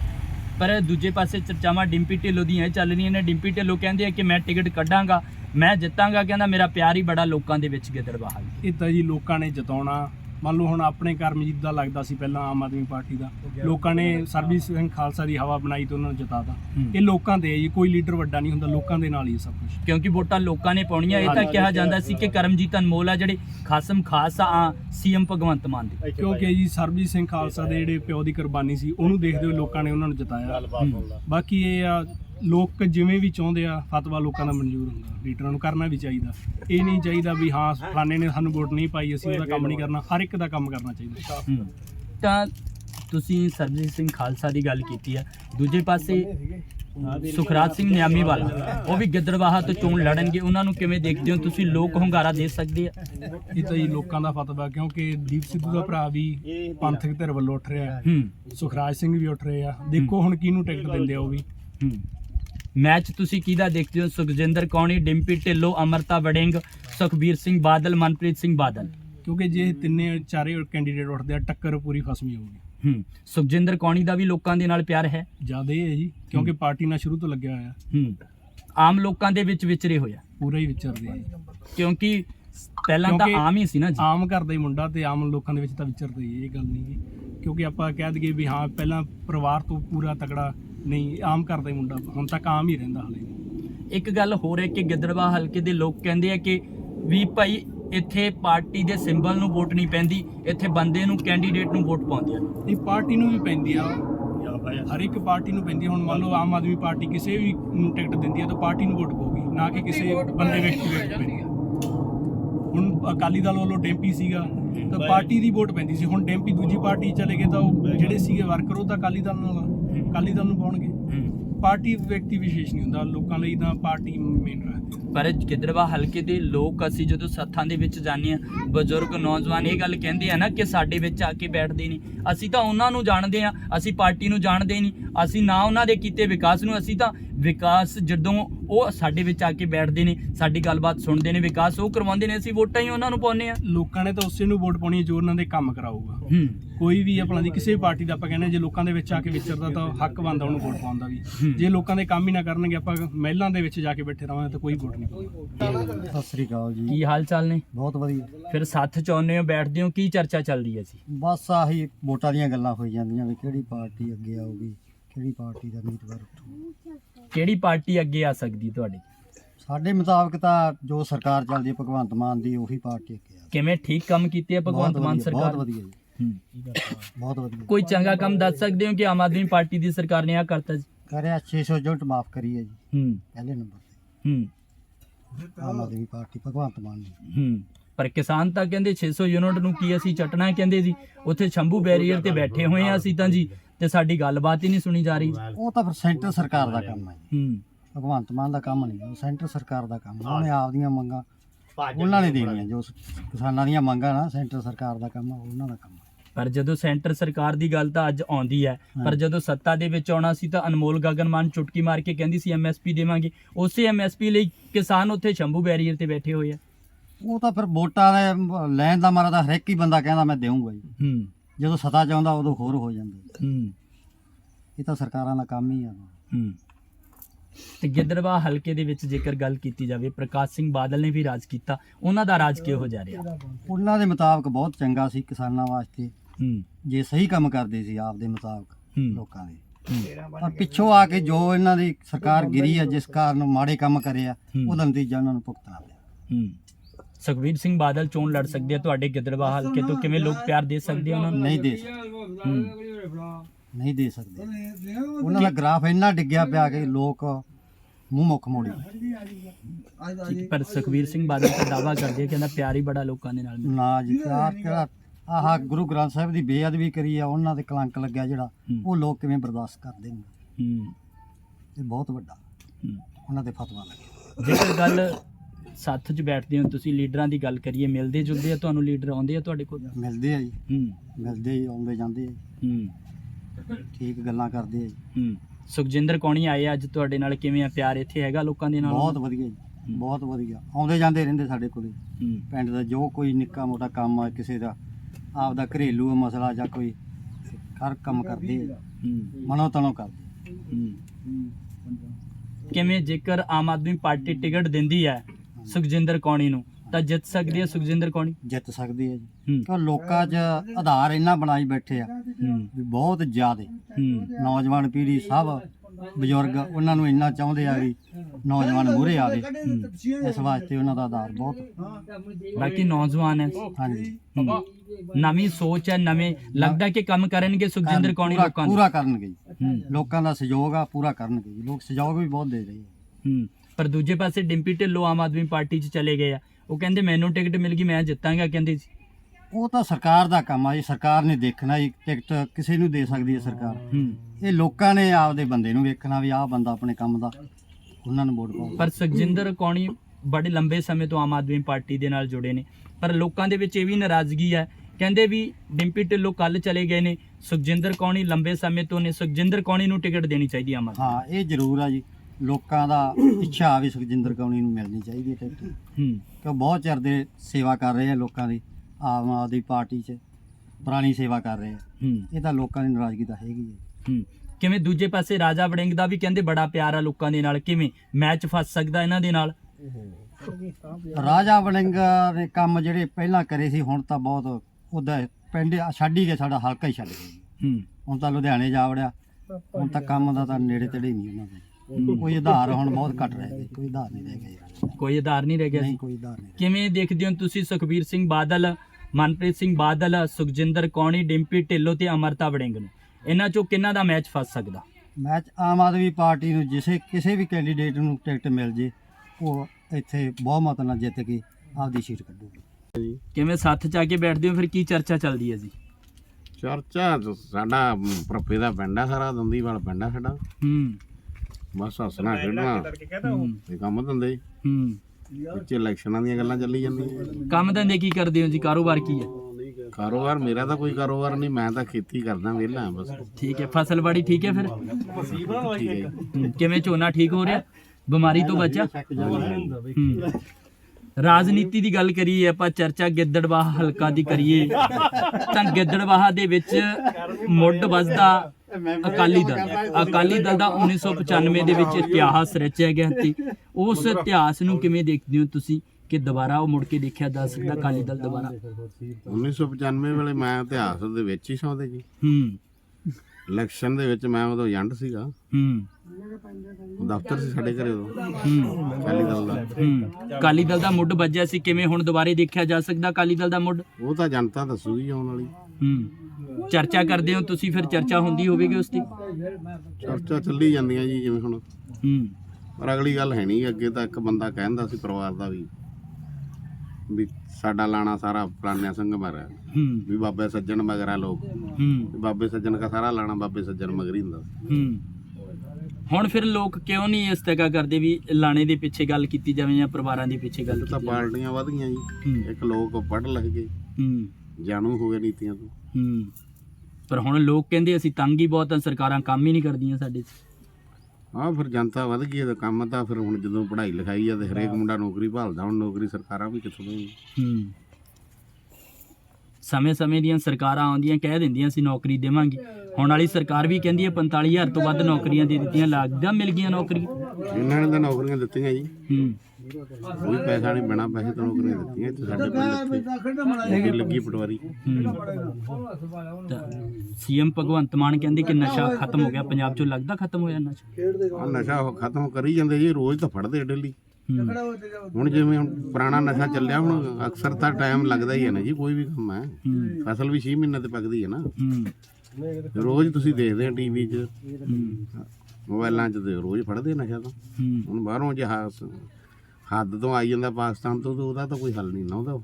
ਪਰ ਦੂਜੇ ਪਾਸੇ ਚਰਚਾਵਾਂ ਡਿੰਪੀ ਢਿੱਲੋਂ ਦੀਆਂ ਚੱਲ ਰਹੀਆਂ ਨੇ। ਡਿੰਪੀ ਢਿੱਲੋਂ ਕਹਿੰਦੇ ਆ ਕਿ ਮੈਂ ਟਿਕਟ ਕੱਢਾਂਗਾ ਮੈਂ ਜਿੱਤਾਂਗਾ ਕਹਿੰਦਾ ਮੇਰਾ ਪਿਆਰ ਹੀ ਬੜਾ ਲੋਕਾਂ ਦੇ ਵਿੱਚ ਗਿੱਦੜਬਾਹਾ ਹੈ। ਇਹ ਤਾਂ ਜੀ ਲੋਕਾਂ ਨੇ ਜਿਤਾਉਣਾ ਮੰਨ ਲਓ ਹੁਣ ਆਪਣੇ ਕਰਮਜੀਤ ਦਾ ਲੱਗਦਾ ਸੀ ਪਹਿਲਾਂ ਆਮ ਆਦਮੀ ਪਾਰਟੀ ਦਾ ਲੋਕਾਂ ਨੇ ਸਰਬਜੀਤ ਸਿੰਘ ਖਾਲਸਾ ਦੀ ਹਵਾ ਬਣਾਈ ਤੇ ਉਹਨਾਂ ਨੂੰ ਜਿਤਾਤਾ। ਇਹ ਲੋਕਾਂ ਦੇ ਜੀ ਕੋਈ ਲੀਡਰ ਵੱਡਾ ਨਹੀਂ ਹੁੰਦਾ ਲੋਕਾਂ ਦੇ ਨਾਲ ਹੀ ਸਭ ਕੁਝ ਕਿਉਂਕਿ ਵੋਟਾਂ ਲੋਕਾਂ ਨੇ ਪਾਉਣੀਆਂ ਇਹ ਤਾਂ ਕਿਹਾ ਜਾਂਦਾ ਸੀ ਕਿ ਕਰਮਜੀਤ ਅਨਮੋਲ ਆ ਜਿਹੜੇ ਖਾਸਮ ਖਾਸ ਆ ਸੀਐਮ ਭਗਵੰਤ ਮਾਨ ਦੇ। ਕਿਉਂਕਿ ਜੀ ਸਰਬਜੀਤ ਸਿੰਘ ਖਾਲਸਾ ਦੇ ਜਿਹੜੇ ਪਿਓ ਦੀ ਕੁਰਬਾਨੀ ਸੀ ਉਹਨੂੰ ਦੇਖਦੇ ਹੋਏ ਲੋਕਾਂ ਨੇ ਉਹਨਾਂ ਨੂੰ ਜਿਤਾਇਆ। ਬਾਕੀ ਇਹ ਆ ਲੋਕ ਜਿਵੇਂ ਵੀ ਚਾਹੁੰਦੇ ਆ ਫਤਵਾ ਲੋਕਾਂ ਦਾ ਮਨਜ਼ੂਰ ਹੁੰਦਾ। ਲੀਡਰਾਂ ਨੂੰ ਕਰਨਾ ਵੀ ਚਾਹੀਦਾ। ਇਹ ਨਹੀਂ ਚਾਹੀਦਾ ਵੀ ਹਾਂ ਫਲਾਣੇ ਨੇ ਸਾਨੂੰ ਵੋਟ ਨਹੀਂ ਪਾਈ ਅਸੀਂ ਉਹਦਾ ਕੰਮ ਨਹੀਂ ਕਰਨਾ। ਹਰ ਇੱਕ ਦਾ ਕੰਮ ਕਰਨਾ ਚਾਹੀਦਾ। ਤਾਂ ਤੁਸੀਂ ਸਰਬਜੀਤ ਸਿੰਘ ਖਾਲਸਾ ਦੀ ਗੱਲ ਕੀਤੀ ਆ। ਦੂਜੇ ਪਾਸੇ ਸੁਖਰਾਜ ਸਿੰਘ ਨਿਆਮੀ ਵਾਲਾ ਉਹ ਵੀ ਗਿੱਦੜਬਾਹਾ ਤੋਂ ਚੋਣ ਲੜਨਗੇ। ਉਹਨਾਂ ਨੂੰ ਕਿਵੇਂ ਦੇਖਦੇ ਹੋ? ਤੁਸੀਂ ਲੋਕ ਹੁੰਗਾਰਾ ਦੇ ਸਕਦੇ ਆ? ਇਹ ਤਾਂ ਜੀ ਲੋਕਾਂ ਦਾ ਫਤਵਾ ਕਿਉਂਕਿ ਦੀਪ ਸਿੱਧੂ ਦਾ ਭਰਾ ਵੀ ਪੰਥਕ ਧਿਰ ਵੱਲੋਂ ਉੱਠ ਰਿਹਾ। ਹੂੰ। ਸੁਖਰਾਜ ਸਿੰਘ ਵੀ ਉੱਠ ਰਹੇ ਆ। ਦੇਖੋ ਹੁਣ ਕਿਹਨੂੰ ਟਿਕਟ ਦਿੰਦੇ ਆ ਉਹ ਵੀ। ਮੈਚ ਤੁਸੀਂ ਕਿਹਦਾ ਦੇਖਦੇ ਹੋ? ਸੁਖਜਿੰਦਰ ਕੌਣੀ ਡਿੰਪੀ ਢਿੱਲੋਂ ਅਮਰਤਾ ਵੜਿੰਗ ਸੁਖਬੀਰ ਸਿੰਘ ਬਾਦਲ ਮਨਪ੍ਰੀਤ ਸਿੰਘ ਬਾਦਲ। ਕਿਉਂਕਿ ਜੇ ਇਹ ਤਿੰਨੇ ਚਾਰੇ ਕੈਂਡੀਡੇਟ ਉੱਠਦੇ ਆ ਟੱਕਰ ਪੂਰੀ ਫਸਵੀਂ ਹੋਊਗੀ। ਹੂੰ ਸੁਖਜਿੰਦਰ ਕੌਣੀ ਦਾ ਵੀ ਲੋਕਾਂ ਦੇ ਨਾਲ ਪਿਆਰ ਹੈ? ਜ਼ਿਆਦਾ ਹੈ ਜੀ ਕਿਉਂਕਿ ਪਾਰਟੀ ਨਾਲ ਸ਼ੁਰੂ ਤੋਂ ਲੱਗਿਆ ਹੋਇਆ। ਹੂੰ ਆਮ ਲੋਕਾਂ ਦੇ ਵਿੱਚ ਵਿਚਰੇ ਹੋਇਆ ਪੂਰਾ ਹੀ ਵਿਚਰਦੇ ਆ ਜੀ। ਕਿਉਂਕਿ ਪਹਿਲਾਂ ਤਾਂ ਕਿਉਂਕਿ ਆਮ ਹੀ ਸੀ ਨਾ ਜੀ। ਆਮ ਘਰ ਦਾ ਹੀ ਮੁੰਡਾ ਤੇ ਆਮ ਲੋਕਾਂ ਦੇ ਵਿੱਚ ਤਾਂ ਵਿਚਰਦਾ ਹੀ ਹੈ, ਇਹ ਗੱਲ ਨਹੀਂ ਜੀ। ਕਿਉਂਕਿ ਆਪਾਂ ਕਹਿ ਦਈਏ ਵੀ ਹਾਂ ਪਹਿਲਾਂ ਪਰਿਵਾਰ ਤੋਂ ਪੂਰਾ ਤਕੜਾ ਨਹੀਂ ਆਮ ਘਰ ਦਾ ਹੀ ਮੁੰਡਾ। ਹੁਣ ਤੱਕ ਆਮ ਹੀ ਰਹਿੰਦਾ ਹਲੇ। ਇੱਕ ਗੱਲ ਹੋਰ ਹੈ ਕਿ ਗਿੱਦੜਵਾ ਹਲਕੇ ਦੇ ਲੋਕ ਕਹਿੰਦੇ ਆ ਕਿ ਵੀ ਭਾਈ ਇੱਥੇ ਪਾਰਟੀ ਦੇ ਸਿੰਬਲ ਨੂੰ ਵੋਟ ਨਹੀਂ ਪੈਂਦੀ ਇੱਥੇ ਬੰਦੇ ਨੂੰ ਕੈਂਡੀਡੇਟ ਨੂੰ ਵੋਟ ਪਾਉਂਦੇ ਆ। ਇਹ ਪਾਰਟੀ ਨੂੰ ਵੀ ਪੈਂਦੀ ਆ। ਹਰ ਇੱਕ ਪਾਰਟੀ ਨੂੰ ਪੈਂਦੀ ਆ। ਹੁਣ ਮੰਨ ਲਓ ਆਮ ਆਦਮੀ ਪਾਰਟੀ ਕਿਸੇ ਵੀ ਨੂੰ ਟਿਕਟ ਦਿੰਦੀ ਆ ਤਾਂ ਪਾਰਟੀ ਨੂੰ ਵੋਟ ਪਾਊਗੀ ਨਾ ਕਿ ਕਿਸੇ ਬੰਦੇ ਵਿਅਕਤੀ ਨੂੰ ਪੈਂਦੀ ਆ ਹੁਣ ਅਕਾਲੀ ਦਲ ਵੱਲੋਂ ਡੈਂਪੀ ਸੀਗਾ ਤਾਂ ਪਾਰਟੀ ਦੀ ਵੋਟ ਪੈਂਦੀ ਸੀ। ਹੁਣ ਡੈਂਪੀ ਦੂਜੀ ਪਾਰਟੀ ਚਲੇ ਗਏ ਤਾਂ ਉਹ ਜਿਹੜੇ ਸੀਗੇ ਵਰਕਰ ਉਹ ਤਾਂ ਅਕਾਲੀ ਦਲ ਨਾਲ ਆ। ਅਕਾਲੀ ਦਲ ਨੂੰ ਪਾਉਣਗੇ। ਪਾਰਟੀ ਵਿਅਕਤੀ ਵਿਸ਼ੇਸ਼ ਨਹੀਂ ਹੁੰਦਾ। ਲੋਕਾਂ ਲਈ ਤਾਂ ਪਾਰਟੀ ਮੇਨ ਰੱਖਦੀ ਹੈ। ਪਰ ਗਿੱਦੜਵਾ ਹਲਕੇ ਦੇ ਲੋਕ ਅਸੀਂ ਜਦੋਂ ਸੱਥਾਂ ਦੇ ਵਿੱਚ ਜਾਂਦੇ ਆ ਬਜ਼ੁਰਗ ਨੌਜਵਾਨ ਇਹ ਗੱਲ ਕਹਿੰਦੇ ਆ ਨਾ ਕਿ ਸਾਡੇ ਵਿੱਚ ਆ ਕੇ ਬੈਠਦੇ ਨਹੀਂ। ਅਸੀਂ ਤਾਂ ਉਹਨਾਂ ਨੂੰ ਜਾਣਦੇ ਆ ਅਸੀਂ ਪਾਰਟੀ ਨੂੰ ਜਾਣਦੇ ਨਹੀਂ। ਅਸੀਂ ਨਾ ਉਹਨਾਂ ਦੇ ਕੀਤੇ ਵਿਕਾਸ ਨੂੰ ਅਸੀਂ ਤਾਂ ਵਿਕਾਸ ਜਦੋਂ ਉਹ ਸਾਡੇ ਵਿੱਚ ਆ ਕੇ ਬੈਠਦੇ ਨੇ ਸਾਡੀ ਗੱਲਬਾਤ ਸੁਣਦੇ ਨੇ ਵਿਕਾਸ ਉਹ ਕਰਵਾਉਂਦੇ ਨੇ ਅਸੀਂ ਵੋਟਾਂ ਹੀ ਉਹਨਾਂ ਨੂੰ ਪਾਉਂਦੇ ਆ ਲੋਕਾਂ ਨੇ ਤਾਂ ਉਸੇ ਨੂੰ ਵੋਟ ਪਾਉਣੀ ਹੈ ਜੋ ਉਹਨਾਂ ਦੇ ਕੰਮ ਕਰਾਊਗਾ। ਕੋਈ ਵੀ ਆਪਣਾ ਦੀ ਕਿਸੇ ਪਾਰਟੀ ਦਾ ਆਪਾਂ ਕਹਿੰਦੇ ਜੇ ਲੋਕਾਂ ਦੇ ਵਿੱਚ ਆ ਕੇ ਵਿਚਰਦਾ ਤਾਂ ਹੱਕ ਬਣਦਾ ਉਹਨੂੰ ਵੋਟ ਪਾਉਣ ਦਾ ਵੀ। ਜੇ ਲੋਕਾਂ ਦੇ ਕੰਮ ਹੀ ਨਾ ਕਰਨਗੇ ਆਪਾਂ ਮਹਿਲਾਂ ਦੇ ਵਿੱਚ ਜਾ ਕੇ ਬੈਠੇ ਰਹਾਂਗੇ ਤਾਂ ਕੋਈ ਵੋਟ ਨਹੀਂ ਸਤਿ ਸ੍ਰੀ ਅਕਾਲ ਜੀ। ਕੀ ਹਾਲ ਚਾਲ ਨੇ? ਬਹੁਤ ਵਧੀਆ। ਫਿਰ ਸੱਥ ਚ ਆਉਂਦੇ ਹੋ ਬੈਠਦੇ ਹੋ ਕੀ ਚਰਚਾ ਚੱਲ ਰਹੀ ਹੈ ਜੀ? ਬਸ ਆਹੀ ਵੋਟਾਂ ਦੀਆਂ ਗੱਲਾਂ ਹੋਈ ਜਾਂਦੀਆਂ ਵੀ ਕਿਹੜੀ ਪਾਰਟੀ ਅੱਗੇ ਆਊਗੀ ਕਿਹੜੀ ਪਾਰਟੀ ਦਾ ਉਮੀਦਵਾਰ ਉੱਠੂ। ਕਿਹੜੀ ਪਾਰਟੀ ਅੱਗੇ ਆ ਸਕਦੀ ਤੁਹਾਡੀ? ਸਾਡੇ ਮੁਤਾਬਕ ਤਾਂ ਜੋ ਸਰਕਾਰ ਚੱਲਦੀ ਹੈ ਭਗਵੰਤ ਮਾਨ ਦੀ ਉਹੀ ਪਾਰਟੀ ਅੱਗੇ ਆ। ਕਿਵੇਂ ਠੀਕ ਕੰਮ ਕੀਤੇ ਆ ਭਗਵੰਤ ਬਹੁਤ ਮਾਨ ਵਧੀਆ, ਸਰਕਾਰ? ਬਹੁਤ ਵਧੀਆ ਜੀ। ਹੂੰ। ਬਹੁਤ ਵਧੀਆ। ਕੋਈ ਚੰਗਾ ਕੰਮ ਦੱਸ ਸਕਦੇ ਹੋ ਕਿ ਆਮ ਆਦਮੀ ਪਾਰਟੀ ਦੀ ਸਰਕਾਰ ਨੇ ਆ ਕਰਤਾ ਜੀ? ਕਰਿਆ 600 ਯੂਨਿਟ ਮਾਫ ਕਰੀ ਹੈ ਜੀ। ਹੂੰ। ਪਹਿਲੇ ਨੰਬਰ ਤੇ। ਹੂੰ। ਆਮ ਆਦਮੀ ਪਾਰਟੀ ਭਗਵੰਤ ਮਾਨ ਨੇ। ਹੂੰ ਪਰ ਕਿਸਾਨ ਤਾਂ ਕਹਿੰਦੇ 600 ਯੂਨਿਟ ਨੂੰ ਕੀ ਅਸੀਂ ਚਟਣਾ ਕਹਿੰਦੇ ਜੀ? ਉੱਥੇ ਸ਼ੰਭੂ ਬੈਰੀਅਰ ਤੇ ਬੈਠੇ ਹੋਏ ਆ ਅਸੀਂ ਤਾਂ ਜੀ ਤੇ ਸਾਡੀ ਗੱਲਬਾਤ ਹੀ ਨਹੀਂ ਸੁਣੀ ਜਾ ਰਹੀ। ਉਹ ਤਾਂ ਫਿਰ ਸੈਂਟਰ ਸਰਕਾਰ ਦਾ ਕੰਮ ਹੈ। ਹੂੰ। ਭਗਵੰਤ ਮਾਨ ਦਾ ਕੰਮ ਨਹੀਂ ਉਹ ਸੈਂਟਰ ਸਰਕਾਰ ਦਾ ਕੰਮ ਹੈ। ਉਹਨੇ ਆਪਦੀਆਂ ਮੰਗਾਂ ਉਹਨਾਂ ਨੇ ਦੇਣੀਆਂ ਜੋ ਸ- ਕਿਸਾਨਾਂ ਦੀਆਂ ਮੰਗਾਂ ਨਾ ਸੈਂਟਰ ਸਰਕਾਰ ਦਾ ਕੰਮ ਆ ਉਹਨਾਂ ਦਾ ਕੰਮ ਹੈ। ਪਰ ਜਦੋਂ ਸੈਂਟਰ ਸਰਕਾਰ ਦੀ ਗੱਲ ਤਾਂ ਅੱਜ ਆਉਂਦੀ ਹੈ ਪਰ ਜਦੋਂ ਸੱਤਾ ਦੇ ਵਿੱਚ ਆਉਣਾ ਸੀ ਤਾਂ ਅਨਮੋਲ ਗਗਨਮਾਨ ਚੁਟਕੀ ਮਾਰ ਕੇ ਕਹਿੰਦੀ ਸੀ ਐਮਐਸਪੀ ਦੇਵਾਂਗੇ। ਉਸੇ ਐਮਐਸਪੀ ਲਈ ਕਿਸਾਨ ਉੱਥੇ ਸ਼ੰਭੂ ਬੈਰੀਅਰ ਤੇ ਬੈਠੇ ਹੋਏ ਆ। ਉਹ ਤਾਂ ਫਿਰ ਵੋਟਾਂ ਦੇ ਲੈਣ ਦਾ ਮਾਰਾ ਤਾਂ ਹਰ ਇੱਕ ਹੀ ਬੰਦਾ ਕਹਿੰਦਾ ਮੈਂ ਦੇਵਾਂਗਾ ਜੀ। ਹੂੰ। ਜਦੋਂ ਸਤਾ ਚਾਹੁੰਦਾ ਉਦੋਂ ਹੋਰ ਹੋ ਜਾਂਦਾ। ਹੂੰ। ਇਹ ਤਾਂ ਸਰਕਾਰਾਂ ਦਾ ਕੰਮ ਹੀ ਆ। ਹੂੰ। ਤੇ ਗਿੱਦੜਵਾ ਹਲਕੇ ਦੇ ਵਿੱਚ ਜੇਕਰ ਗੱਲ ਕੀਤੀ ਜਾਵੇ ਪ੍ਰਕਾਸ਼ ਸਿੰਘ ਬਾਦਲ ਨੇ ਵੀ ਰਾਜ ਕੀਤਾ ਉਹਨਾਂ ਦਾ ਰਾਜ ਕਿਹੋ ਜਾ ਰਿਹਾ? ਉਹਨਾਂ ਦੇ ਮੁਤਾਬਕ ਬਹੁਤ ਚੰਗਾ ਸੀ ਕਿਸਾਨਾਂ ਵਾਸਤੇ। ਹੂੰ। ਜੇ ਸਹੀ ਕੰਮ ਕਰਦੇ ਸੀ ਆਪ ਦੇ ਮੁਤਾਬਕ ਹੂੰ। ਲੋਕਾਂ ਦੇ। ਹੂੰ, ਪਰ ਪਿੱਛੋਂ ਆ ਕੇ ਜੋ ਇਹਨਾਂ ਦੀ ਸਰਕਾਰ ਗਿਰੀ ਆ ਜਿਸ ਕਾਰਨ ਮਾੜੇ ਕੰਮ ਕਰੇ ਆ ਹੂੰ। ਉਹਦਾ ਨਤੀਜਾ ਉਹਨਾਂ ਨੂੰ ਭੁਗਤਣਾ ਪਿਆ। ਹੂੰ। ਸੁਖਵੀਰ ਸਿੰਘ ਬਾਦਲ ਚੋਣ ਲੜ ਸਕਦੇ ਆ ਤੁਹਾਡੇ ਗਿੱਦੜਵਾ ਹਲਕੇ ਤੋਂ ਕਿਵੇਂ ਲੋਕ ਪਿਆਰ ਦੇ ਸਕਦੇ ਆ ਉਹਨਾਂ ਨੂੰ? ਨਹੀਂ ਦੇ ਸਕਦੇ। ਹੂੰ ਨਹੀਂ ਦੇ ਸਕਦੇ। ਉਹਨਾਂ ਦਾ ਗ੍ਰਾਫ ਇੰਨਾ ਡਿੱਗਿਆ ਪਿਆ ਕਿ ਲੋਕ ਮੂੰਹ ਮੁੱਖ ਮੋੜੀ। ਠੀਕ, ਪਰ ਸੁਖਵੀਰ ਸਿੰਘ ਬਾਦਲ ਤਾਂ ਦਾਵਾ ਕਰਦੇ ਆ ਕਹਿੰਦਾ ਪਿਆਰ ਹੀ ਬੜਾ ਲੋਕਾਂ ਦੇ ਨਾਲ ਨਾ ਜੀ ਪਿਆਰ ਕਿਹੜਾ ਆਹ ਗੁਰੂ ਗ੍ਰੰਥ ਸਾਹਿਬ ਦੀ ਬੇਅਦਬੀ ਕਰੀ ਆ ਉਹਨਾਂ ਤੇ ਕਲੰਕ ਲੱਗਿਆ ਜਿਹੜਾ। ਉਹ ਲੋਕ ਕਿਵੇਂ ਬਰਦਾਸ਼ਤ ਕਰਦੇ ਨੇ? ਹੂੰ। ਇਹ ਬਹੁਤ ਵੱਡਾ। ਹੂੰ। ਉਹਨਾਂ ਤੇ ਫਤਵਾ ਲੱਗਿਆ ਜੇਕਰ ਗੱਲ ਸਾਥ 'ਚ ਬੈਠਦੇ ਹੋ ਤੁਸੀਂ ਲੀਡਰਾਂ ਦੀ ਗੱਲ ਕਰੀਏ ਮਿਲਦੇ ਜੁਲਦੇ ਆ ਤੁਹਾਨੂੰ ਲੀਡਰ ਆਉਂਦੇ ਆ ਤੁਹਾਡੇ ਕੋਲ? ਮਿਲਦੇ ਆ ਜੀ। ਹੂੰ। ਮਿਲਦੇ ਹੀ ਆਉਂਦੇ ਜਾਂਦੇ ਆ। ਹੂੰ। ਠੀਕ ਗੱਲਾਂ ਕਰਦੇ ਆ ਜੀ। ਹੂੰ। ਸੁਖਜਿੰਦਰ ਕੌਣੀ ਆਏ ਆ ਅੱਜ ਤੁਹਾਡੇ ਨਾਲ? ਕਿਵੇਂ ਆ ਪਿਆਰ ਇੱਥੇ ਹੈਗਾ ਲੋਕਾਂ ਦੇ ਨਾਲ? ਬਹੁਤ ਵਧੀਆ ਜੀ। ਬਹੁਤ ਵਧੀਆ। ਆਉਂਦੇ ਜਾਂਦੇ ਰਹਿੰਦੇ ਸਾਡੇ ਕੋਲੇ। ਹੂੰ। ਪਿੰਡ ਦਾ ਜੋ ਕੋਈ ਨਿੱਕਾ ਮੋਟਾ ਕੰਮ ਆ ਕਿਸੇ ਦਾ ਆਪ ਦਾ ਘਰੇਲੂ ਮਸਲਾ ਜਾਂ ਕੋਈ ਹਰ ਕੰਮ ਕਰਦੇ ਆ। ਹੂੰ। ਮਨੋ ਤਨੋ ਕਰਦੇ ਹੂੰ। ਕਿਵੇਂ ਜੇਕਰ ਆਮ ਆਦਮੀ ਪਾਰਟੀ ਟਿਕਟ ਦਿੰਦੀ ਹੈ ਸੁਖਜਿੰਦਰ ਕੌਣੀ ਨੂੰ ਤਾਂ ਜਿੱਤ ਸਕਦੀ ਹੈ ਸੁਖਜਿੰਦਰ ਕੌਣੀ? ਜਿੱਤ ਸਕਦੇ ਆ ਜੀ। ਹੂੰ। ਕਿਉਂ ਲੋਕਾਂ 'ਚ ਆਧਾਰ ਇੰਨਾ ਬਣਾਈ ਬੈਠੇ ਆ ਹੂੰ। ਵੀ ਬਹੁਤ ਜ਼ਿਆਦੇ ਹੂੰ। ਨੌਜਵਾਨ ਪੀੜ੍ਹੀ ਸਭ ਬਜ਼ੁਰਗ ਉਹਨਾਂ ਨੂੰ ਇੰਨਾ ਚਾਹੁੰਦੇ ਆ ਵੀ ਨੌਜਵਾਨ ਮੂਹਰੇ ਆਵੇ। ਇਸ ਵਾਸਤੇ ਉਹਨਾਂ ਦਾ ਆਧਾਰ ਬਹੁਤ ਬਾਕੀ ਨੌਜਵਾਨ ਹੈ। ਹਾਂਜੀ। ਨਵੀਂ ਸੋਚ ਹੈ ਨਵੇਂ ਲੱਗਦਾ ਕਿ ਕੰਮ ਕਰਨਗੇ ਸੁਖਜਿੰਦਰ ਕੌਣੀ ਪੂਰਾ- ਲੋਕਾਂ ਦਾ। ਪੂਰਾ ਕਰਨਗੇ ਜੀ। ਲੋਕਾਂ ਦਾ ਸਹਿਯੋਗ ਆ ਪੂਰਾ ਕਰਨਗੇ ਜੀ। ਲੋਕ ਸਹਿਯੋਗ ਵੀ ਬਹੁਤ ਦੇ ਰਹੇ ਆ। ਹੂੰ। ਪਰ ਦੂਜੇ ਪਾਸੇ ਡਿੰਪੀ ਢਿੱਲੋਂ ਆਮ ਆਦਮੀ ਪਾਰਟੀ 'ਚ ਚਲੇ ਗਏ ਆ। ਉਹ ਕਹਿੰਦੇ ਮੈਨੂੰ ਟਿਕਟ ਮਿਲ ਗਈ ਮੈਂ ਜਿੱਤਾਂਗਾ ਕਹਿੰਦੇ ਸੀ ਉਹ ਤਾਂ ਸਰਕਾਰ ਦਾ ਕੰਮ ਆ ਜੀ ਸਰਕਾਰ ਨੇ ਦੇਖਣਾ ਜੀ ਟਿਕਟ ਕਿਸੇ ਨੂੰ ਦੇ ਸਕਦੀ ਹੈ ਸਰਕਾਰ। ਹੂੰ। ਇਹ ਲੋਕਾਂ ਨੇ ਆਪਦੇ ਬੰਦੇ ਨੂੰ ਵੇਖਣਾ ਵੀ ਆਹ ਬੰਦਾ ਆਪਣੇ ਕੰਮ ਦਾ ਉਹਨਾਂ ਨੂੰ ਵੋਟ ਪਾਓ। ਪਰ ਸੁਖਜਿੰਦਰ ਕੌਣੀ ਬੜੇ ਲੰਬੇ ਸਮੇਂ ਤੋਂ ਆਮ ਆਦਮੀ ਪਾਰਟੀ ਦੇ ਨਾਲ ਜੁੜੇ ਨੇ ਪਰ ਲੋਕਾਂ ਦੇ ਵਿੱਚ ਇਹ ਵੀ ਨਾਰਾਜ਼ਗੀ ਹੈ ਕਹਿੰਦੇ ਵੀ ਡਿੰਪੀ ਢਿੱਲੋਂ ਕੱਲ ਚਲੇ ਗਏ ਨੇ ਸੁਖਜਿੰਦਰ ਕੌਣੀ ਲੰਬੇ ਸਮੇਂ ਤੋਂ ਨੇ ਸੁਖਜਿੰਦਰ ਕੌਣੀ ਨੂੰ ਟਿਕਟ ਦੇਣੀ ਚਾਹੀਦੀ ਹੈ ਆਮ ਆਦਮੀ। ਹਾਂ ਇਹ ਜ਼ਰੂਰ ਆ ਜੀ ਲੋਕਾਂ ਦਾ ਇੱਛਾ ਆ ਵੀ ਸੁਖਜਿੰਦਰ ਕੌਣੀ ਨੂੰ ਮਿਲਣੀ ਚਾਹੀਦੀ ਹੈ ਟਿਕਟ। ਹੂੰ। ਕਿਉਂ ਬਹੁਤ ਚਿਰ ਦੇ ਸੇਵਾ ਕਰ ਰਹੇ ਆ ਲੋਕਾਂ ਦੀ। ਆਮ ਆਦਮੀ ਪਾਰਟੀ 'ਚ ਪੁਰਾਣੀ ਸੇਵਾ ਕਰ ਰਹੇ ਆ। ਹੂੰ। ਇਹ ਤਾਂ ਲੋਕਾਂ ਦੀ ਨਾਰਾਜ਼ਗੀ ਤਾਂ ਹੈਗੀ ਹੈ ਹੂੰ। ਕਿਵੇਂ ਦੂਜੇ ਪਾਸੇ ਰਾਜਾ ਵੜਿੰਗ ਦਾ ਵੀ ਕਹਿੰਦੇ ਬੜਾ ਪਿਆਰ ਆ ਲੋਕਾਂ ਦੇ ਨਾਲ ਕਿਵੇਂ? ਮੈਚ ਫਸ ਸਕਦਾ ਇਹਨਾਂ ਦੇ ਨਾਲ? ਰਾਜਾ ਵੜਿੰਗ ਦੇ ਕੰਮ ਜਿਹੜੇ ਪਹਿਲਾਂ ਕਰੇ ਸੀ ਹੁਣ ਤਾਂ ਬਹੁਤ ਉਹਦਾ ਪਿੰਡ ਛੱਡ ਹੀ ਗਿਆ ਸਾਡਾ ਹਲਕਾ ਹੀ ਛੱਡ ਗਿਆ। ਹੂੰ। ਹੁਣ ਤਾਂ ਲੁਧਿਆਣੇ ਜਾ ਵੜਿਆ। ਹੁਣ ਤਾਂ ਕੰਮ ਦਾ ਤਾਂ ਨੇੜੇ ਤੇੜੇ ਨਹੀਂ ਉਹਨਾਂ ਦੇ। ਕੋਈ ਆਧਾਰ ਹੁਣ ਬਹੁਤ ਘੱਟ ਰਹਿ ਗਏ ਕੋਈ ਆਧਾਰ ਨਹੀਂ ਰਹਿ ਗਿਆ। ਕੋਈ ਆਧਾਰ ਨਹੀਂ ਰਹਿ ਗਿਆ ਨਹੀਂ ਕੋਈ ਆਧਾਰ ਨਹੀਂ ਕਿਵੇਂ ਦੇਖਦੇ ਹੋ ਤੁਸੀਂ ਸੁਖਬੀਰ ਸਿੰਘ ਬਾਦਲ ਮਨਪ੍ਰੀਤ ਸਿੰਘ ਬਾਦਲ ਸੁਖਜਿੰਦਰ ਕੌਣੀ ਡਿੰਪੀ ਢਿੱਲੋਂ ਤੇ ਅਮਰਤਾ ਵੜਿੰਗ ਨੂੰ। ਇਹਨਾਂ ਚੋਂ ਕਿਹਨਾਂ ਦਾ ਮੈਚ ਫਸ ਸਕਦਾ? ਮੈਚ ਆਮ ਆਦਮੀ ਪਾਰਟੀ ਨੂੰ ਜਿਸੇ ਕਿਸੇ ਵੀ ਕੈਂਡੀਡੇਟ ਨੂੰ ਟਿਕਟ ਮਿਲ ਜੇ ਉਹ ਇੱਥੇ ਬਹੁਮਤ ਨਾਲ ਜਿੱਤ ਕੇ ਆਪਦੀ ਸੀਟ ਕੱਢੂਗੀ। ਜੀ ਕਿਵੇਂ ਸੱਥ ਚ ਆ ਕੇ ਬੈਠਦੇ ਹੋ? ਫਿਰ ਕੀ ਚਰਚਾ ਚੱਲਦੀ ਹੈ ਜੀ? ਚਰਚਾ ਸਾਡਾ ਪ੍ਰੱਪੇ ਦਾ ਪਿੰਡ ਆ ਸਾਰਾ ਦੰਦੀਵਾਲ ਪਿੰਡ ਆ ਸਾਡਾ। ਹੂੰ। ਬਸ ਹੱਸਣਾ ਖੇਡਣਾ। ਹੂੰ, ਤੇ ਕੰਮ ਧੰਦੇ। ਹੂੰ। ਵਿੱਚ ਇਲੈਕਸ਼ਨਾਂ ਦੀਆਂ ਗੱਲਾਂ ਚੱਲੀ ਜਾਂਦੀਆਂ। ਕੰਮ ਧੰਦੇ ਕੀ ਕਰਦੇ ਹੋ ਜੀ? ਕਾਰੋਬਾਰ ਕੀ ਹੈ? ਕਾਰੋਬਾਰ ਮੇਰਾ ਤਾਂ ਕੋਈ ਕਾਰੋਬਾਰ ਨਹੀਂ ਮੈਂ ਤਾਂ ਖੇਤੀ ਕਰਦਾ ਵਿਹਲਾ ਬਸ। ਠੀਕ ਹੈ ਫਸਲਬਾੜੀ ਠੀਕ ਹੈ ਫਿਰ? ਠੀਕ ਹੈ ਜੀ। ਹੂੰ, ਕਿਵੇਂ ਝੋਨਾ ਠੀਕ ਹੋ ਰਿਹਾ? ਬਿਮਾਰੀ ਤੋਂ ਬਚਾ ਹੂੰ। ਰਾਜਨੀਤੀ ਦੀ ਗੱਲ ਕਰੀਏ ਆਪਾਂ ਚਰਚਾ ਗਿੱਦੜਵਾਹ ਹਲਕਾ ਦੀ ਕਰੀਏ ਤਾਂ ਗਿੱਦੜਵਾਹ ਦੇ ਵਿੱਚ ਮੁੱਢ ਵੱਜਦਾ ਅਕਾਲੀ ਦਲ। ਅਕਾਲੀ ਦਲ ਦਾ 1995 ਦੇ ਵਿੱਚ ਇਤਿਹਾਸ ਰਚਿਆ ਗਿਆ ਤੇ ਉਸ ਇਤਿਹਾਸ ਨੂੰ ਕਿਵੇਂ ਦੇਖਦੇ ਹੋ ਤੁਸੀਂ ਕਿ ਦੁਬਾਰਾ ਉਹ ਮੁੜ ਕੇ ਦੇਖਿਆ ਜਾ ਸਕਦਾ ਅਕਾਲੀ ਦਲ ਦੁਬਾਰਾ? 1995 ਵੇਲੇ ਮੈਂ ਇਤਿਹਾਸ ਦੇ ਵਿੱਚ ਹੀ ਸੌਂਦੇ ਜੀ। ਹੂੰ। ਇਲੈਕਸ਼ਨ ਦੇ ਵਿੱਚ ਮੈਂ ਉਦੋਂ ਏਜੰਟ ਸੀਗਾ। ਹੂੰ। ਦਫ਼ਤਰ ਸੀ ਸਾਡੇ ਘਰੇ ਉਦੋਂ। ਹੂੰ। ਅਕਾਲੀ ਦਲ ਦਾ। ਹੂੰ। ਅਕਾਲੀ ਦਲ ਦਾ ਮੁੱਢ ਵੱਜਿਆ ਸੀ ਕਿਵੇਂ ਹੁਣ ਦੁਬਾਰੇ ਦੇਖਿਆ ਜਾ ਸਕਦਾ ਅਕਾਲੀ ਦਲ ਦਾ ਮੁੱਢ? ਉਹ ਤਾਂ ਜਨਤਾ ਦੱਸੂਗੀ ਆਉਣ ਵਾਲੀ। ਹੂੰ। ਚਰਚਾ ਕਰਦੇ ਹੋ ਤੁਸੀਂ ਫਿਰ ਚਰਚਾ ਹੁੰਦੀ ਹੋਵੇਗੀ ਉਸ ਦੀ? ਚਰਚਾ ਚੱਲੀ ਜਾਂਦੀਆਂ ਜੀ ਜਿਵੇਂ ਹੁਣ। ਹੂੰ। ਪਰ ਅਗਲੀ ਗੱਲ ਹੈ ਨਹੀਂ ਅੱਗੇ ਤਾਂ ਇੱਕ ਬੰਦਾ ਕਹਿੰਦਾ ਸੀ ਪਰਿਵਾਰ ਦਾ ਵੀ ਵੀ ਸਾਡਾ ਲਾਣਾ ਸਾਰਾ ਫਲਾਨਿਆਂ ਸੰਗ ਮਰ ਹੈ। ਹੂੰ। ਵੀ ਬਾਬੇ ਸੱਜਣ ਮਗਰਾ ਲੋਕ। ਹੂੰ। ਵੀ ਬਾਬੇ ਸੱਜਣ ਦਾ ਸਾਰਾ ਲਾਣਾ ਬਾਬੇ ਸੱਜਣ ਮਗਰ ਹੁੰਦਾ। ਹੂੰ। ਹੁਣ ਫਿਰ ਲੋਕ ਕਿਉਂ ਨਹੀਂ ਇਸ ਤਰ੍ਹਾਂ ਕਰਦੇ ਵੀ ਲਾਣੇ ਦੇ ਪਿੱਛੇ ਗੱਲ ਕੀਤੀ ਜਾਵੇ ਜਾਂ ਪਰਿਵਾਰਾਂ ਦੇ ਪਿੱਛੇ ਗੱਲ ਤਾਂ ਕੀਤੀ ਜਾਵੇ? ਪਾਰਟੀਆਂ ਵਧ ਗਈਆਂ ਜੀ। ਹੂੰ। ਇੱਕ ਲੋਕ ਪੜ੍ਹ ਲਿਖ ਗਏ ਹੂੰ। ਜਾਣੂ ਹੋ ਗਏ ਨੀਤੀਆਂ ਤੋਂ। ਹੂੰ। ਪਰ ਹੁਣ ਲੋਕ ਕਹਿੰਦੇ ਅਸੀਂ ਤੰਗ ਹੀ ਬਹੁਤ ਆ ਸਰਕਾਰਾਂ ਕੰਮ ਹੀ ਨਹੀਂ ਕਰਦੀਆਂ ਸਾਡੇ 'ਚ। ਆਹ ਫਿਰ ਜਨਤਾ ਵਧ ਗਈ ਹੈ ਤਾਂ ਕੰਮ ਤਾਂ ਫਿਰ ਹੁਣ ਜਦੋਂ ਪੜ੍ਹਾਈ ਲਿਖਾਈ ਆ ਤੇ ਹਰੇਕ ਮੁੰਡਾ ਨੌਕਰੀ ਭਾਲਦਾ ਹੁਣ ਨੌਕਰੀ ਸਰਕਾਰਾਂ ਵੀ ਕਿੱਥੋਂ ਦੇਣਗੀਆਂ? ਹੂੰ। ਸਮੇਂ-ਸਮੇਂ ਦੀਆਂ ਸਰਕਾਰਾਂ ਆਉਂਦੀਆਂ ਕਹਿ ਦਿੰਦੀਆਂ ਸੀ ਨੌਕਰੀ ਦੇਵਾਂਗੇ। ਹੁਣ ਵਾਲੀ ਸਰਕਾਰ ਵੀ ਕਹਿੰਦੀ ਹੈ 45000 ਤੋਂ ਵੱਧ ਨੌਕਰੀਆਂ ਦੇ ਦਿੱਤੀਆਂ ਲੱਗਦਾ ਮਿਲ ਗਈਆਂ ਨੌਕਰੀ। ਇਹਨਾਂ ਨੇ ਤਾਂ ਨੌਕਰੀਆਂ ਦਿੱਤੀਆਂ ਜੀ। ਹੂੰ। ਕੋਈ ਪੈਸਾ ਨਹੀਂ ਬਿਨਾ ਪੈਸੇ ਤੋਂ ਨੌਕਰੀਆਂ ਦਿੱਤੀਆਂ ਇੱਥੇ ਸਾਡੇ ਪਿੰਡ ਇੱਥੇ। ਲੱਗੀ- ਲੱਗੀ ਪਟਵਾਰੀ। ਸੀਐਮ ਭਗਵੰਤ ਮਾਨ ਕਹਿੰਦੇ ਕਿ ਨਸ਼ਾ ਖਤਮ ਹੋ ਗਿਆ ਪੰਜਾਬ 'ਚੋਂ ਲੱਗਦਾ ਖਤਮ ਹੋਇਆ ਨਸ਼ਾ? ਆ ਨਸ਼ਾ ਉਹ ਖਤਮ ਕਰੀ ਜਾਂਦੇ ਜੀ ਰੋਜ਼ ਤਾਂ ਫੜਦੇ ਡੇਲੀ। ਹੁਣ ਜਿਵੇਂ ਹੁਣ ਪੁਰਾਣਾ ਨਸ਼ਾ ਚੱਲਿਆ ਹੁਣ ਅਕਸਰ ਤਾਂ ਟਾਈਮ ਲੱਗਦਾ ਹੀ ਹੈ ਨਾ ਜੀ ਕੋਈ ਵੀ ਕੰਮ ਹੈ। ਫਸਲ ਵੀ 6 ਮਹੀਨੇ ਤੇ ਪੱਕਦੀ ਹੈ ਨਾ। ਰੋਜ਼ ਤੁਸੀਂ ਦੇਖਦੇ ਆ ਟੀਵੀ 'ਚ। ਮੋਬਾਈਲਾਂ 'ਚ ਤੇ ਰੋਜ਼ ਫੜਦੇ ਨਸ਼ਾ ਤਾਂ। ਹੁਣ ਬਾਹਰੋਂ ਜੇ ਹਾ- ਹੱਦ ਤੋਂ ਆਈ ਜਾਂਦਾ ਪਾਕਿਸਤਾਨ ਤੋਂ ਤਾਂ ਉਹਦਾ ਤਾਂ ਕੋਈ ਹੱਲ ਨਹੀਂ ਨਾ ਉਹਦਾ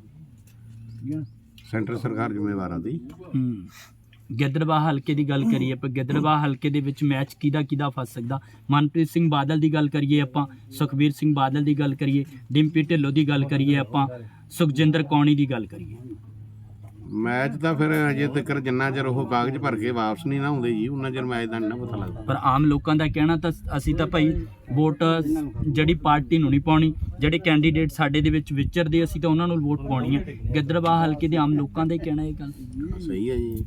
ਸੈਂਟਰ ਸਰਕਾਰ ਜ਼ਿੰਮੇਵਾਰ ਆ ਦੀ। ਹੂੰ। ਗਿੱਦੜਬਾਹ ਹਲਕੇ ਦੀ ਗੱਲ ਕਰੀਏ ਆਪਾਂ ਗਿੱਦੜਬਾਹ ਹਲਕੇ ਦੇ ਵਿੱਚ ਮੈਚ ਕਿਹਦਾ ਕਿਹਦਾ ਫਸ ਸਕਦਾ? ਮਨਪ੍ਰੀਤ ਸਿੰਘ ਬਾਦਲ ਦੀ ਗੱਲ ਕਰੀਏ ਆਪਾਂ ਸੁਖਬੀਰ ਸਿੰਘ ਬਾਦਲ ਦੀ ਗੱਲ ਕਰੀਏ ਡਿੰਪੀ ਢਿੱਲੋਂ ਦੀ ਗੱਲ ਕਰੀਏ ਆਪਾਂ ਸੁਖਜਿੰਦਰ ਕੌਣੀ ਦੀ ਗੱਲ ਕਰੀਏ। ਮੈਚ ਤਾਂ ਫਿਰ ਅਜੇ ਤੱਕ ਜਿੰਨਾ ਚਿਰ ਉਹ ਕਾਗਜ਼ ਭਰ ਕੇ ਵਾਪਸ ਨਹੀਂ ਨਾ ਆਉਂਦੇ ਜੀ ਉਹਨਾਂ ਚਿਰ ਮੈਚ ਦਾ ਨਹੀਂ ਨਾ ਪਤਾ ਲੱਗਦਾ। ਪਰ ਆਮ ਲੋਕਾਂ ਦਾ ਕਹਿਣਾ ਤਾਂ ਅਸੀਂ ਤਾਂ ਭਾਈ ਵੋਟ ਜਿਹੜੀ ਪਾਰਟੀ ਨੂੰ ਨਹੀਂ ਪਾਉਣੀ ਜਿਹੜੇ ਕੈਂਡੀਡੇਟ ਸਾਡੇ ਦੇ ਵਿੱਚ ਵਿਚਰਦੇ ਅਸੀਂ ਤਾਂ ਉਹਨਾਂ ਨੂੰ ਵੋਟ ਪਾਉਣੀ ਹੈ ਗਿੱਦੜਬਾਹ ਹਲਕੇ ਦੇ ਆਮ ਲੋਕਾਂ ਦਾ ਹੀ ਕਹਿਣਾ ਇਹ ਗੱਲ। ਸਹੀ ਹੈ ਜੀ।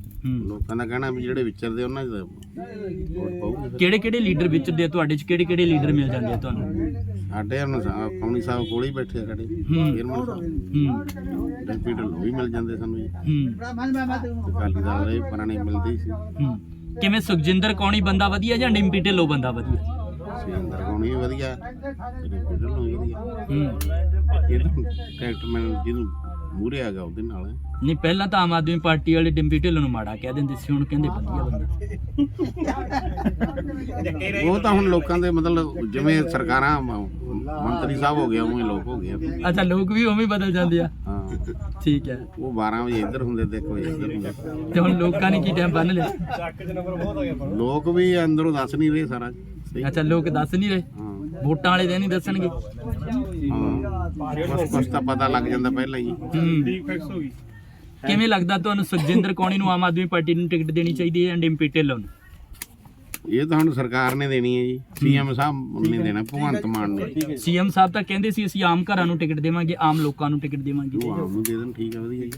ਲੋਕਾਂ ਦਾ ਕਹਿਣਾ ਵੀ ਜਿਹੜੇ ਵਿਚਰਦੇ ਉਹਨਾਂ ਦੀ ਵੋਟ ਕਿਹੜੇ ਕਿਹੜੇ ਲੀਡਰ ਵਿਚਰਦੇ ਆ ਤੁਹਾਡੇ ਚ? ਕਿਹੜੇ ਕਿਹੜੇ ਲੀਡਰ ਮਿਲ ਜਾਂਦੇ ਆ ਤੁਹਾਨੂੰ? ਸਾਡੇ ਹੁਣ ਕੌਣੀ ਸਾਹਿਬ ਕੋਲ ਹੀ ਬੈਠੇ ਆ ਸਾਡੇ। ਚੇਅਰਮੈਨ ਸਾਹਿਬ। ਹੂੰ। ਡਿਪਟੀ ਢਿੱਲੋਂ ਵੀ ਮਿਲ ਜਾਂਦੇ ਸਾਨੂੰ ਜੀ। ਹੂੰ। ਅਕਾਲੀ ਦਲ ਦੇ ਪੁਰਾਣੇ ਮਿਲਦੇ ਹੀ ਸੀ। ਹੂੰ। ਕਿਵੇਂ ਸੁਖਜਿੰਦਰ ਕੌਣੀ ਬੰਦਾ ਵਧੀਆ ਜਾਂ ਡਿੰਪੀ ਢਿੱਲੋਂ ਬੰਦਾ ਵਧੀਆ? ਸਿੰਦਰ ਕੌਣੀ ਵੀ ਵਧੀਆ ਡਿਪਟੀ ਢਿੱਲੋਂ ਵੀ ਵਧੀਆ। ਹੂੰ। ਇਹ ਤਾਂ ਕੈਰੈਕਟਰ ਜਿਹਨੂੰ ਮੂਰੇ ਆ ਗਿਆ ਉਹਦੇ ਨਾਲ। ਨਹੀਂ ਪਹਿਲਾਂ ਤਾਂ ਆਮ ਆਦਮੀ ਪਾਰਟੀ ਵਾਲੇ ਡਿੰਪੀ ਢਿੱਲੋਂ ਨੂੰ ਮਾੜਾ ਕਹਿ ਦਿੰਦੇ ਸੀ ਹੁਣ ਕਹਿੰਦੇ ਵਧੀਆ ਬੰਦਾ। ਉਹ ਤਾਂ ਹੁਣ ਲੋਕਾਂ ਦੇ ਮਤਲਬ ਜਿਵੇਂ ਸਰਕਾਰਾਂ ਮ- ਮੰਤਰੀ ਸਾਹਿਬ ਹੋ ਗਿਆ ਉਵੇਂ ਲੋਕ ਹੋ ਗਏ ਆ। ਅੱਛਾ ਲੋਕ ਵੀ ਉਵੇਂ ਹੀ ਬਦਲ ਜਾਂਦੇ ਆ। ਹਾਂ। ਠੀਕ ਹੈ। ਉਹ 12 ਵਜੇ ਇੱਧਰ ਹੁੰਦੇ ਤੇ ਕੋਈ ਇੱਧਰ ਹੁੰਦੇ। ਤੇ ਹੁਣ ਲੋਕਾਂ ਨੇ ਕੀ ਟਾਈਮ ਬੰਨ ਲਿਆ? ਲੋਕ ਵੀ ਅੰਦਰੋਂ ਦੱਸ ਨਹੀਂ ਰਹੇ ਸਾਰਾ। ਅੱਛਾ ਲੋਕ ਦੱਸ ਨਹੀਂ ਰਹੇ। ਹਾਂ ਵੋਟਾਂ ਵਾਲੇ ਦਿਨ ਹੀ ਦੱਸਣਗੇ। ਹਾਂ। ਬਸ ਕੁਛ ਤਾਂ ਪਤਾ ਲੱਗ ਜਾਂਦਾ ਪਹਿਲਾਂ ਹੀ। ਹੂੰ। ਫਿਕਸ ਹੋ ਗਈ। ਕਿਵੇਂ ਲੱਗਦਾ ਤੁਹਾਨੂੰ ਸੁਖਜਿੰਦਰ ਕੌਣੀ ਨੂੰ ਆਮ ਆਦਮੀ ਪਾਰਟੀ ਨੂੰ ਟਿਕਟ ਦੇਣੀ ਚਾਹੀਦੀ ਹੈ ਜਾਂ ਡਿੰਪੀ ਢਿੱਲੋਂ ਨੂੰ? ਇਹ ਤਾਂ ਹੁਣ ਸਰਕਾਰ ਨੇ ਦੇਣੀ ਹੈ ਜੀ। ਸੀਐਮ ਸਾਹਿਬ ਨੇ ਦੇਣਾ ਭਗਵੰਤ ਮਾਨ ਨੇ। ਸੀਐਮ ਸਾਹਿਬ ਤਾਂ ਕਹਿੰਦੇ ਸੀ ਅਸੀਂ ਆਮ ਘਰਾਂ ਨੂੰ ਟਿਕਟ ਦੇਵਾਂਗੇ ਆਮ ਲੋਕਾਂ ਨੂੰ ਟਿਕਟ ਦੇਵਾਂਗੇ। ਉਹ ਆਮ ਨੂੰ ਦੇ ਦੇਣ ਠੀਕ ਹੈ ਵਧੀਆ ਜੀ।